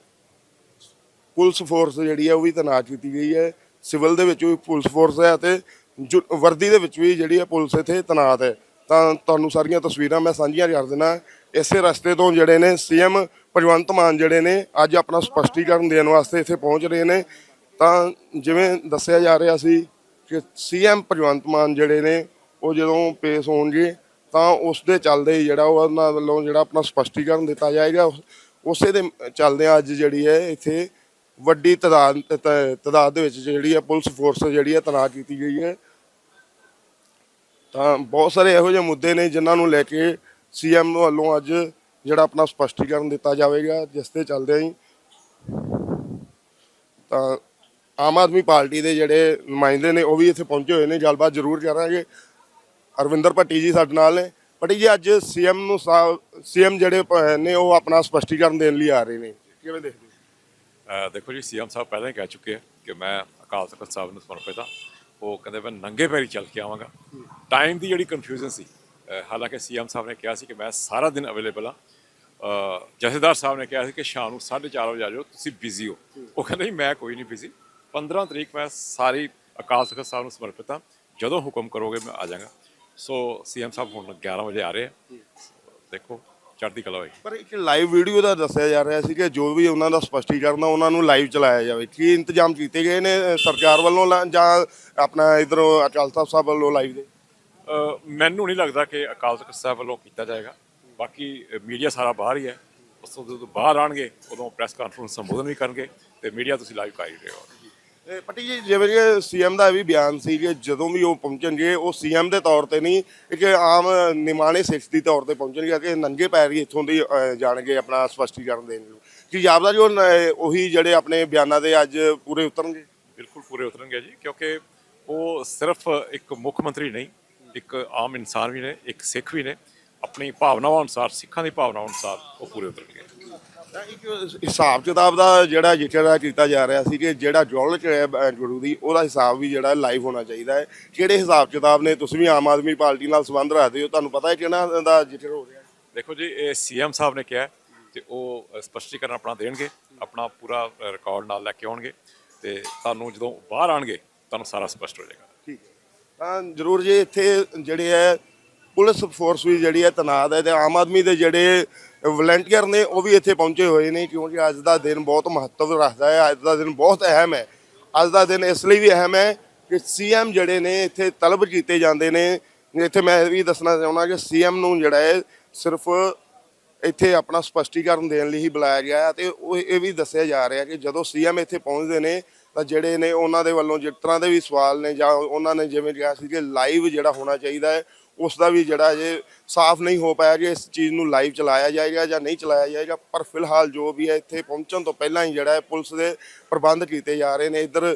ਪੁਲਿਸ ਫੋਰਸ ਜਿਹੜੀ ਹੈ ਉਹ ਵੀ ਤੈਨਾਤ ਕੀਤੀ ਗਈ ਹੈ। ਸਿਵਲ ਦੇ ਵਿੱਚ ਵੀ ਪੁਲਿਸ ਫੋਰਸ ਹੈ ਅਤੇ ਜੁ- ਵਰਦੀ ਦੇ ਵਿੱਚ ਵੀ ਜਿਹੜੀ ਹੈ ਪੁਲਿਸ ਇੱਥੇ ਤੈਨਾਤ ਹੈ। ਤਾਂ ਤੁਹਾਨੂੰ ਸਾਰੀਆਂ ਤਸਵੀਰਾਂ ਮੈਂ ਸਾਂਝੀਆਂ ਕਰ ਦੇਣਾ ਇਸੇ ਰਸਤੇ ਤੋਂ ਜਿਹੜੇ ਨੇ ਸੀਐਮ ਭਗਵੰਤ ਮਾਨ ਜਿਹੜੇ ਨੇ ਅੱਜ ਆਪਣਾ ਸਪਸ਼ਟੀਕਰਨ ਦੇਣ ਵਾਸਤੇ ਇੱਥੇ ਪਹੁੰਚ ਰਹੇ ਨੇ। ਤਾਂ ਜਿਵੇਂ ਦੱਸਿਆ ਜਾ ਰਿਹਾ ਸੀ ਕਿ ਸੀਐਮ ਭਗਵੰਤ ਮਾਨ ਜਿਹੜੇ ਨੇ, ਉਹ ਜਦੋਂ ਪੇਸ਼ ਹੋਣਗੇ ਤਾਂ ਉਸ ਦੇ ਚੱਲਦੇ ਹੀ ਜਿਹੜਾ ਉਹਨਾਂ ਵੱਲੋਂ ਜਿਹੜਾ ਆਪਣਾ ਸਪਸ਼ਟੀਕਰਨ ਦਿੱਤਾ ਜਾਏਗਾ, ਉਸੇ ਦੇ ਚੱਲਦਿਆਂ ਅੱਜ ਜਿਹੜੀ ਹੈ ਇੱਥੇ ਵੱਡੀ ਤਦਾਦ, ਤ- ਤਦਾਦ ਦੇ ਵਿੱਚ ਜਿਹੜੀ ਹੈ ਪੁਲਿਸ ਫੋਰਸ ਜਿਹੜੀ ਹੈ ਤੈਨਾਤ ਕੀਤੀ ਗਈ ਹੈ। ਤਾਂ ਬਹੁਤ ਸਾਰੇ ਇਹੋ ਜਿਹੇ ਮੁੱਦੇ ਨੇ ਜਿਨ੍ਹਾਂ ਨੂੰ ਲੈ ਕੇ ਸੀਐਮ ਵੱਲੋਂ ਅੱਜ ਜਿਹੜਾ ਆਪਣਾ ਸਪਸ਼ਟੀਕਰਨ ਦਿੱਤਾ ਜਾਵੇਗਾ, ਜਿਸ ਤੇ ਚੱਲਦੇ ਹੀ ਤਾਂ ਆਮ ਆਦਮੀ ਪਾਰਟੀ ਦੇ ਜਿਹੜੇ ਨੁਮਾਇੰਦੇ ਨੇ, ਉਹ ਵੀ ਇੱਥੇ ਪਹੁੰਚੇ ਹੋਏ ਨੇ। ਗੱਲਬਾਤ ਜ਼ਰੂਰ ਕਰਾਂਗੇ। ਅਰਵਿੰਦਰ ਭੱਟੀ ਜੀ ਸਾਡੇ ਨਾਲ ਨੇ। ਭੱਟੀ ਜੀ ਅੱਜ ਸੀਐਮ ਨੂੰ ਸੀਐਮ ਜਿਹੜੇ ਨੇ ਉਹ ਆਪਣਾ ਸਪਸ਼ਟੀਕਰਨ ਦੇਣ ਲਈ ਆ ਰਹੇ ਨੇ। ਕਿਵੇਂ ਦੇਖਦੇ ਦੇਖੋ ਜੀ ਸੀਐਮ ਸਾਹਿਬ ਪਹਿਲਾਂ ਹੀ ਕਹਿ ਚੁੱਕੇ ਆ ਕਿ ਮੈਂ ਅਕਾਲ ਤਖਤ ਸਾਹਿਬ ਨੂੰ ਸਮਰਪਿਤ ਹਾਂ। ਉਹ ਕਹਿੰਦੇ ਮੈਂ ਨੰਗੇ ਪੈਰੀ ਚੱਲ ਕੇ ਆਵਾਂਗਾ। ਟਾਈਮ ਦੀ ਜਿਹੜੀ ਕਨਫਿਊਜ਼ਨ ਸੀ ਹਾਲਾਂਕਿ ਸੀਐਮ ਸਾਹਿਬ ਨੇ ਕਿਹਾ ਸੀ ਕਿ ਮੈਂ ਸਾਰਾ ਦਿਨ ਅਵੇਲੇਬਲ ਅਹ ਜਥੇਦਾਰ ਸਾਹਿਬ ਨੇ ਕਿਹਾ ਸੀ ਕਿ ਸ਼ਾਮ ਨੂੰ 4:30 ਵਜੇ ਆ ਜਾਓ ਤੁਸੀਂ ਬਿਜ਼ੀ ਹੋ। ਉਹ ਕਹਿੰਦੇ ਜੀ ਮੈਂ ਕੋਈ ਨਹੀਂ ਬਿਜ਼ੀ 15 ਤਰੀਕ ਮੈਂ ਸਾਰੀ ਅਕਾਲ ਤਖਤ ਸਾਹਿਬ ਨੂੰ ਸਮਰਪਿਤ ਹਾਂ। ਜਦੋਂ ਹੁਕਮ ਕਰੋਗੇ ਮੈਂ ਆ ਜਾਵਾਂਗਾ। ਸੋ ਸੀਐਮ ਸਾਹਿਬ ਹੁਣ 11 ਵਜੇ ਆ ਰਹੇ ਆ। ਦੇਖੋ ਚੜ੍ਹਦੀ ਕਲਾ ਹੋਈ ਪਰ ਇੱਕ ਲਾਈਵ ਵੀਡੀਓ ਦਾ ਦੱਸਿਆ ਜਾ ਰਿਹਾ ਸੀ ਕਿ ਜੋ ਵੀ ਉਹਨਾਂ ਦਾ ਸਪਸ਼ਟੀਕਰਨ ਆ ਉਹਨਾਂ ਨੂੰ ਲਾਈਵ ਚਲਾਇਆ ਜਾਵੇ। ਕੀ ਇੰਤਜ਼ਾਮ ਕੀਤੇ ਗਏ ਨੇ ਸਰਕਾਰ ਵੱਲੋਂ ਲਾ- ਜਾਂ ਆਪਣਾ ਇਧਰੋਂ ਅਕਾਲ ਤਖਤ ਸਾਹਿਬ ਵੱਲੋਂ ਲਾਈਵ ਦੇ? ਮੈਨੂੰ ਨਹੀਂ ਲੱਗਦਾ ਕਿ ਅਕਾਲ ਤਖਤ ਸਾਹਿਬ ਵੱਲੋਂ ਕੀਤਾ ਜਾਏਗਾ। ਬਾਕੀ ਮੀਡੀਆ ਸਾਰਾ ਬਾਹਰ ਹੀ ਹੈ। ਉਸ ਤੋਂ ਜਦੋਂ ਬਾਹਰ ਆਣਗੇ ਉਦੋਂ ਪ੍ਰੈਸ ਕਾਨਫਰੰਸ ਸੰਬੋਧਨ ਵੀ ਕਰਨਗੇ ਤੇ ਮੀਡੀਆ ਤੁਸੀਂ ਲਾਈਵ ਕਰ ਹੀ ਰਹੇ ਹੋ। ਪੱਟੀ ਜੀ, ਜਿਵੇਂ ਕਿ ਸੀਐਮ ਦਾ ਇਹ ਵੀ ਬਿਆਨ ਸੀ ਕਿ ਜਦੋਂ ਵੀ ਉਹ ਪਹੁੰਚਣਗੇ, ਉਹ ਸੀਐਮ ਦੇ ਤੌਰ ਤੇ ਨਹੀਂ ਇੱਕ ਆਮ ਨਿਮਾਣੇ ਸਿੱਖ ਦੀ ਤੌਰ ਤੇ ਪਹੁੰਚਣਗੇ, ਕਿ ਨੰਗੇ ਪੈਰ ਹੀ ਇੱਥੋਂ ਦੀ ਜਾਣਗੇ ਆਪਣਾ ਸਪਸ਼ਟੀਕਰਨ ਦੇਣ ਨੂੰ। ਕੀ ਜਾਪਦਾ ਜੋ ਨ- ਉਹੀ ਜਿਹੜੇ ਆਪਣੇ ਬਿਆਨਾਂ ਦੇ ਅੱਜ ਪੂਰੇ ਉਤਰਨਗੇ? ਬਿਲਕੁਲ ਪੂਰੇ ਉਤਰਨਗੇ ਜੀ, ਕਿਉਂਕਿ ਉਹ ਸਿਰਫ ਇੱਕ ਮੁੱਖ ਮੰਤਰੀ ਨਹੀਂ, ਇੱਕ ਆਮ ਇਨਸਾਨ ਵੀ ਨੇ, ਇੱਕ ਸਿੱਖ ਵੀ ਨੇ, ਆਪਣੀ ਭਾਵਨਾਵਾਂ ਅਨੁਸਾਰ, ਸਿੱਖਾਂ ਦੀ ਭਾਵਨਾ ਅਨੁਸਾਰ ਉਹ ਪੂਰੇ ਉਤਰਨਗੇ। ਇੱਕ ਹਿਸਾਬ ਕਿਤਾਬ ਦਾ ਜਿਹੜਾ ਜ਼ਿਕਰ ਕੀਤਾ ਜਾ ਰਿਹਾ ਸੀ ਕਿ ਜਿਹੜਾ ਜੁਲਚ ਹੈ ਅ, ਗੁਰੂ ਦੀ ਉਹਦਾ ਹਿਸਾਬ ਵੀ ਜਿਹੜਾ ਲਾਈਵ ਹੋਣਾ ਚਾਹੀਦਾ ਹੈ। ਕਿਹੜੇ ਹਿਸਾਬ ਕਿਤਾਬ ਨੇ? ਤੁਸੀਂ ਵੀ ਆਮ ਆਦਮੀ ਪਾਰਟੀ ਨਾਲ ਸੰਬੰਧ ਰੱਖਦੇ ਹੋ। ਤੁਹਾਨੂੰ ਪਤਾ ਹੈ ਕਿਹਨਾਂ ਦਾ ਜ਼ਿਕਰ ਹੋ ਰਿਹਾ ਹੈ। ਦੇਖੋ ਜੀ ਇਹ ਸੀਐਮ ਸਾਹਿਬ ਨੇ ਕਿਹਾ ਤੇ ਉਹ ਸਪਸ਼ਟੀਕਰਨ ਆਪਣਾ ਦੇਣਗੇ ਆਪਣਾ ਪੂਰਾ ਰਿਕਾਰਡ ਨਾਲ ਲੈ ਕੇ ਆਉਣਗੇ ਤੇ ਤੁਹਾਨੂੰ ਜਦੋਂ ਬਾਹਰ ਆਣਗੇ ਤੁਹਾਨੂੰ ਸਾਰਾ ਸਪਸ਼ਟ ਹੋ ਜਾਏਗਾ। ਠੀਕ ਹੈ। ਤਾਂ ਜ਼ਰੂਰ ਜੀ ਇੱਥੇ ਜਿਹੜੇ ਹੈ ਪੁਲਿਸ ਫੋਰਸ ਵੀ ਜਿਹੜੀ ਹੈ ਤੈਨਾਤ ਹੈ ਤੇ ਆਮ ਆਦਮੀ ਦੇ ਜਿਹੜੇ ਵਲੰਟੀਅਰ ਨੇ ਉਹ ਵੀ ਇੱਥੇ ਪਹੁੰਚੇ ਹੋਏ ਨੇ ਕਿਉਂਕਿ ਅੱਜ ਦਾ ਦਿਨ ਬਹੁਤ ਮਹੱਤਵ ਰੱਖਦਾ ਹੈ, ਅੱਜ ਦਾ ਦਿਨ ਬਹੁਤ ਅਹਿਮ ਹੈ। ਅੱਜ ਦਾ ਦਿਨ ਇਸ ਲਈ ਵੀ ਅਹਿਮ ਹੈ ਕਿ ਸੀਐਮ ਜਿਹੜੇ ਨੇ ਇੱਥੇ ਤਲਬ ਕੀਤੇ ਜਾਂਦੇ ਨੇ। ਇੱਥੇ ਮੈਂ ਇਹ ਵੀ ਦੱਸਣਾ ਚਾਹੁੰਦਾ ਕਿ ਸੀਐਮ ਨੂੰ ਜਿਹੜਾ ਹੈ ਸਿਰਫ ਇੱਥੇ ਆਪਣਾ ਸਪਸ਼ਟੀਕਰਨ ਦੇਣ ਲਈ ਹੀ ਬੁਲਾਇਆ ਗਿਆ ਹੈ ਤੇ ਉਹ ਇਹ ਵੀ ਦੱਸਿਆ ਜਾ ਰਿਹਾ ਕਿ ਜਦੋਂ ਸੀਐਮ ਇੱਥੇ ਪਹੁੰਚਦੇ ਨੇ ਤਾਂ ਜਿਹੜੇ ਨੇ ਉਹਨਾਂ ਦੇ ਵੱਲੋਂ ਜਿਸ ਤਰ੍ਹਾਂ ਦੇ ਵੀ ਸਵਾਲ ਨੇ ਜਾਂ ਉਹਨਾਂ ਨੇ ਜਿਵੇਂ ਕਿਹਾ ਸੀ ਕਿ ਲਾਈਵ ਜਿਹੜਾ ਹੋਣਾ ਚਾਹੀਦਾ ਹੈ ਉਸ ਦਾ ਵੀ ਜਿਹੜਾ ਜੇ ਸਾਫ਼ ਨਹੀਂ ਹੋ ਪਾਇਆ ਜੇ, ਇਸ ਚੀਜ਼ ਨੂੰ ਲਾਈਵ ਚਲਾਇਆ ਜਾਏਗਾ ਜਾਂ ਨਹੀਂ ਚਲਾਇਆ ਜਾਏਗਾ, ਪਰ ਫਿਲਹਾਲ ਜੋ ਵੀ ਹੈ, ਇੱਥੇ ਪਹੁੰਚਣ ਤੋਂ ਪਹਿਲਾਂ ਹੀ ਜਿਹੜਾ ਹੈ ਪੁਲਿਸ ਦੇ ਪ੍ਰਬੰਧ ਕੀਤੇ ਜਾ ਰਹੇ ਨੇ। ਇੱਧਰ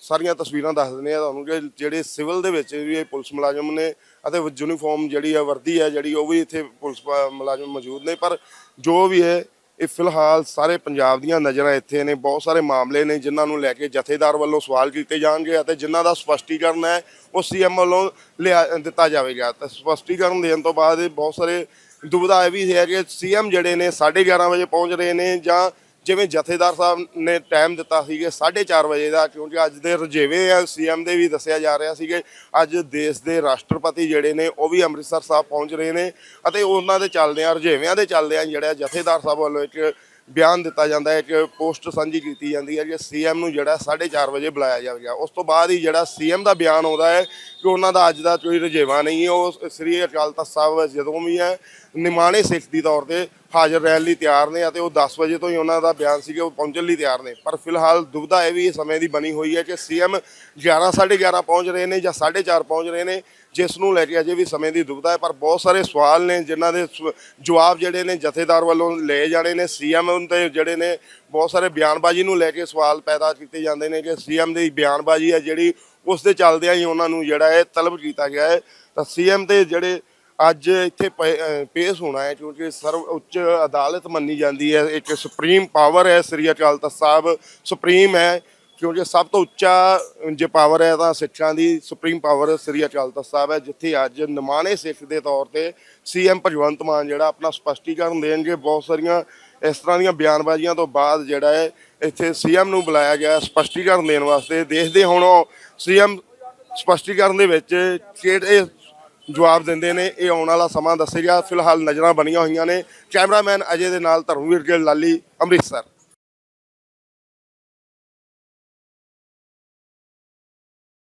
ਸਾਰੀਆਂ ਤਸਵੀਰਾਂ ਦੱਸ ਦਿੰਦੇ ਆ ਤੁਹਾਨੂੰ ਕਿ ਜਿਹੜੇ ਸਿਵਲ ਦੇ ਵਿੱਚ ਵੀ ਇਹ ਪੁਲਿਸ ਮੁਲਾਜ਼ਮ ਨੇ ਅਤੇ ਯੂਨੀਫਾਰਮ ਜਿਹੜੀ ਆ, ਵਰਦੀ ਹੈ ਜਿਹੜੀ, ਉਹ ਵੀ ਇੱਥੇ ਪੁਲਿਸ ਮੁਲਾਜ਼ਮ ਮੌਜੂਦ ਨੇ। ਪਰ ਜੋ ਵੀ ਹੈ ਇਹ ਫਿਲਹਾਲ ਸਾਰੇ ਪੰਜਾਬ ਦੀਆਂ ਨਜ਼ਰਾਂ ਇੱਥੇ ਨੇ, ਬਹੁਤ ਸਾਰੇ ਮਾਮਲੇ ਨੇ ਜਿਨ੍ਹਾਂ ਨੂੰ ਲੈ ਕੇ ਜਥੇਦਾਰ ਵੱਲੋਂ ਸਵਾਲ ਕੀਤੇ ਜਾਣਗੇ ਅਤੇ ਜਿਨ੍ਹਾਂ ਦਾ ਸਪਸ਼ਟੀਕਰਨ ਹੈ, ਉਹ ਸੀਐਮ ਵੱਲੋਂ ਲਿਆ, ਦਿੱਤਾ ਜਾਵੇਗਾ। ਤਾਂ ਸਪਸ਼ਟੀਕਰਨ ਦੇਣ ਤੋਂ ਬਾਅਦ ਬਹੁਤ ਸਾਰੇ ਦੁਬਿਧਾ ਇਹ ਵੀ ਹੈ ਕਿ ਸੀਐਮ ਜਿਹੜੇ ਨੇ 11:30 ਵਜੇ ਪਹੁੰਚ ਰਹੇ ਨੇ ਜਾਂ ਜਿਵੇਂ ਜਥੇਦਾਰ ਸਾਹਿਬ ਨੇ ਟਾਈਮ ਦਿੱਤਾ ਸੀਗੇ ਕਿ 4:30 ਵਜੇ ਦਾ, ਕਿਉਂਕਿ ਅੱਜ ਦੇ ਰਜੇਵੇਂ ਆ ਸੀਐਮ ਦੇ ਵੀ ਦੱਸਿਆ ਜਾ ਰਿਹਾ ਸੀਗੇ, ਅੱਜ ਦੇਸ਼ ਦੇ ਰਾਸ਼ਟਰਪਤੀ ਜਿਹੜੇ ਨੇ, ਉਹ ਵੀ ਅੰਮ੍ਰਿਤਸਰ ਸਾਹਿਬ ਪਹੁੰਚ ਰਹੇ ਨੇ, ਅਤੇ ਉਹਨਾਂ ਦੇ ਚੱਲਦਿਆਂ ਰਜੇਵਿਆਂ ਦੇ ਚੱਲਦਿਆਂ ਜਿਹੜਾ ਜਥੇਦਾਰ ਸਾਹਿਬ ਵੱਲੋਂ ਇੱਕ ਬਿਆਨ ਦਿੱਤਾ ਜਾਂਦਾ ਹੈ ਕਿ ਪੋਸਟ ਸਾਂਝੀ ਕੀਤੀ ਜਾਂਦੀ ਹੈ ਕਿ ਸੀਐਮ ਨੂੰ ਜਿਹੜਾ 4:30 ਵਜੇ ਬੁਲਾਇਆ ਜਾਵੇਗਾ। ਉਸ ਤੋਂ ਬਾਅਦ ਹੀ ਜਿਹੜਾ ਸੀਐਮ ਦਾ ਬਿਆਨ ਆਉਂਦਾ ਹੈ ਕਿ ਉਹਨਾਂ ਦਾ ਅੱਜ ਦਾ ਕੋਈ ਰਜੇਵਾ ਨਹੀਂ ਹੈ, ਉਹ ਸ੍ਰੀ ਅਕਾਲ ਤਖਤ ਸਾਹਿਬ ਜਦੋਂ ਵੀ ਹੈ, ਨਿਮਾਣੇ ਸਿੱਖ ਦੀ ਤੌਰ ਤੇ ਹਾਜ਼ਰ ਰਹਿਣ ਲਈ ਤਿਆਰ ਨੇ ਅਤੇ ਉਹ 10 ਵਜੇ ਤੋਂ ਹੀ ਉਹਨਾਂ ਦਾ ਬਿਆਨ ਸੀ ਕਿ ਉਹ ਪਹੁੰਚਣ ਲਈ ਤਿਆਰ ਨੇ। ਪਰ ਫਿਲਹਾਲ ਦੁਬਿਧਾ ਇਹ ਵੀ ਇਸ ਸਮੇਂ ਦੀ ਬਣੀ ਹੋਈ ਹੈ ਕਿ ਸੀਐਮ 11 11:30 ਪਹੁੰਚ ਰਹੇ ਨੇ ਜਾਂ 4:30 ਪਹੁੰਚ ਰਹੇ ਨੇ, ਜਿਸ ਨੂੰ ਲੈ ਕੇ ਅਜੇ ਵੀ ਸਮੇਂ ਦੀ ਦੁਬਿਧਾ ਹੈ। ਪਰ ਬਹੁਤ ਸਾਰੇ ਸਵਾਲ ਨੇ ਜਿਨ੍ਹਾਂ ਦੇ ਸਵ- ਜਵਾਬ ਜਿਹੜੇ ਨੇ ਜਥੇਦਾਰ ਵੱਲੋਂ ਲਏ ਜਾਣੇ ਨੇ। ਸੀਐਮ ਤੇ ਜਿਹੜੇ ਨੇ ਬਹੁਤ ਸਾਰੇ ਬਿਆਨਬਾਜ਼ੀ ਨੂੰ ਲੈ ਕੇ ਸਵਾਲ ਪੈਦਾ ਕੀਤੇ ਜਾਂਦੇ ਨੇ ਕਿ ਸੀਐਮ ਦੀ ਬਿਆਨਬਾਜ਼ੀ ਹੈ ਜਿਹੜੀ ਉਸ ਦੇ ਚੱਲਦਿਆਂ ਹੀ ਉਹਨਾਂ ਨੂੰ ਜਿਹੜਾ ਹੈ ਤਲਬ ਕੀਤਾ ਗਿਆ ਹੈ। ਤਾਂ ਸੀਐਮ ਤੇ ਜਿਹੜੇ ਅੱਜ ਇੱਥੇ ਪਏ- ਪੇਸ਼ ਹੋਣਾ ਹੈ, ਕਿਉਂਕਿ ਸਰਵ ਉੱਚ ਅਦਾਲਤ ਮੰਨੀ ਜਾਂਦੀ ਹੈ, ਇੱਕ ਸੁਪਰੀਮ ਪਾਵਰ ਹੈ, ਸ੍ਰੀ ਅਕਾਲ ਤਖਤ ਸਾਹਿਬ ਸੁਪਰੀਮ ਹੈ, ਕਿਉਂਕਿ ਸਭ ਤੋਂ ਉੱਚਾ ਜੇ ਪਾਵਰ ਹੈ ਤਾਂ ਸਿੱਖਾਂ ਦੀ ਸੁਪਰੀਮ ਪਾਵਰ ਸ੍ਰੀ ਅਕਾਲ ਤਖਤ ਸਾਹਿਬ ਹੈ, ਜਿੱਥੇ ਅੱਜ ਨਿਮਾਣੇ ਸਿੱਖ ਦੇ ਤੌਰ ਤੇ ਸੀਐਮ ਭਗਵੰਤ ਮਾਨ ਜਿਹੜਾ ਆਪਣਾ ਸਪਸ਼ਟੀਕਰਨ ਦੇਣਗੇ, ਬਹੁਤ ਸਾਰੀਆਂ ਇਸ ਤਰ੍ਹਾਂ ਦੀਆਂ ਬਿਆਨਬਾਜ਼ੀਆਂ ਤੋਂ ਬਾਅਦ ਜਿਹੜਾ ਹੈ, ਇੱਥੇ ਸੀਐਮ ਨੂੰ ਬੁਲਾਇਆ ਗਿਆ ਸਪਸ਼ਟੀਕਰਨ ਦੇਣ ਵਾਸਤੇ, ਦੇਖਦੇ ਹੁਣ ਸੀਐਮ ਸਪਸ਼ਟੀਕਰਨ ਦੇ ਵਿੱਚ ਕਿਹੜੇ ਜਵਾਬ ਦਿੰਦੇ ਨੇ, ਇਹ ਆਉਣ ਵਾਲਾ ਸਮਾਂ ਦੱਸੇਗਾ ਫਿਲਹਾਲ ਨਜ਼ਰਾਂ ਬਣੀਆਂ ਹੋਈਆਂ ਨੇ। ਕੈਮਰਾਮੈਨ ਅਜੇ ਦੇ ਨਾਲ ਧਰਮਵੀਰ ਗਿੱਲ, ਲਾਲੀ ਅੰਮ੍ਰਿਤਸਰ।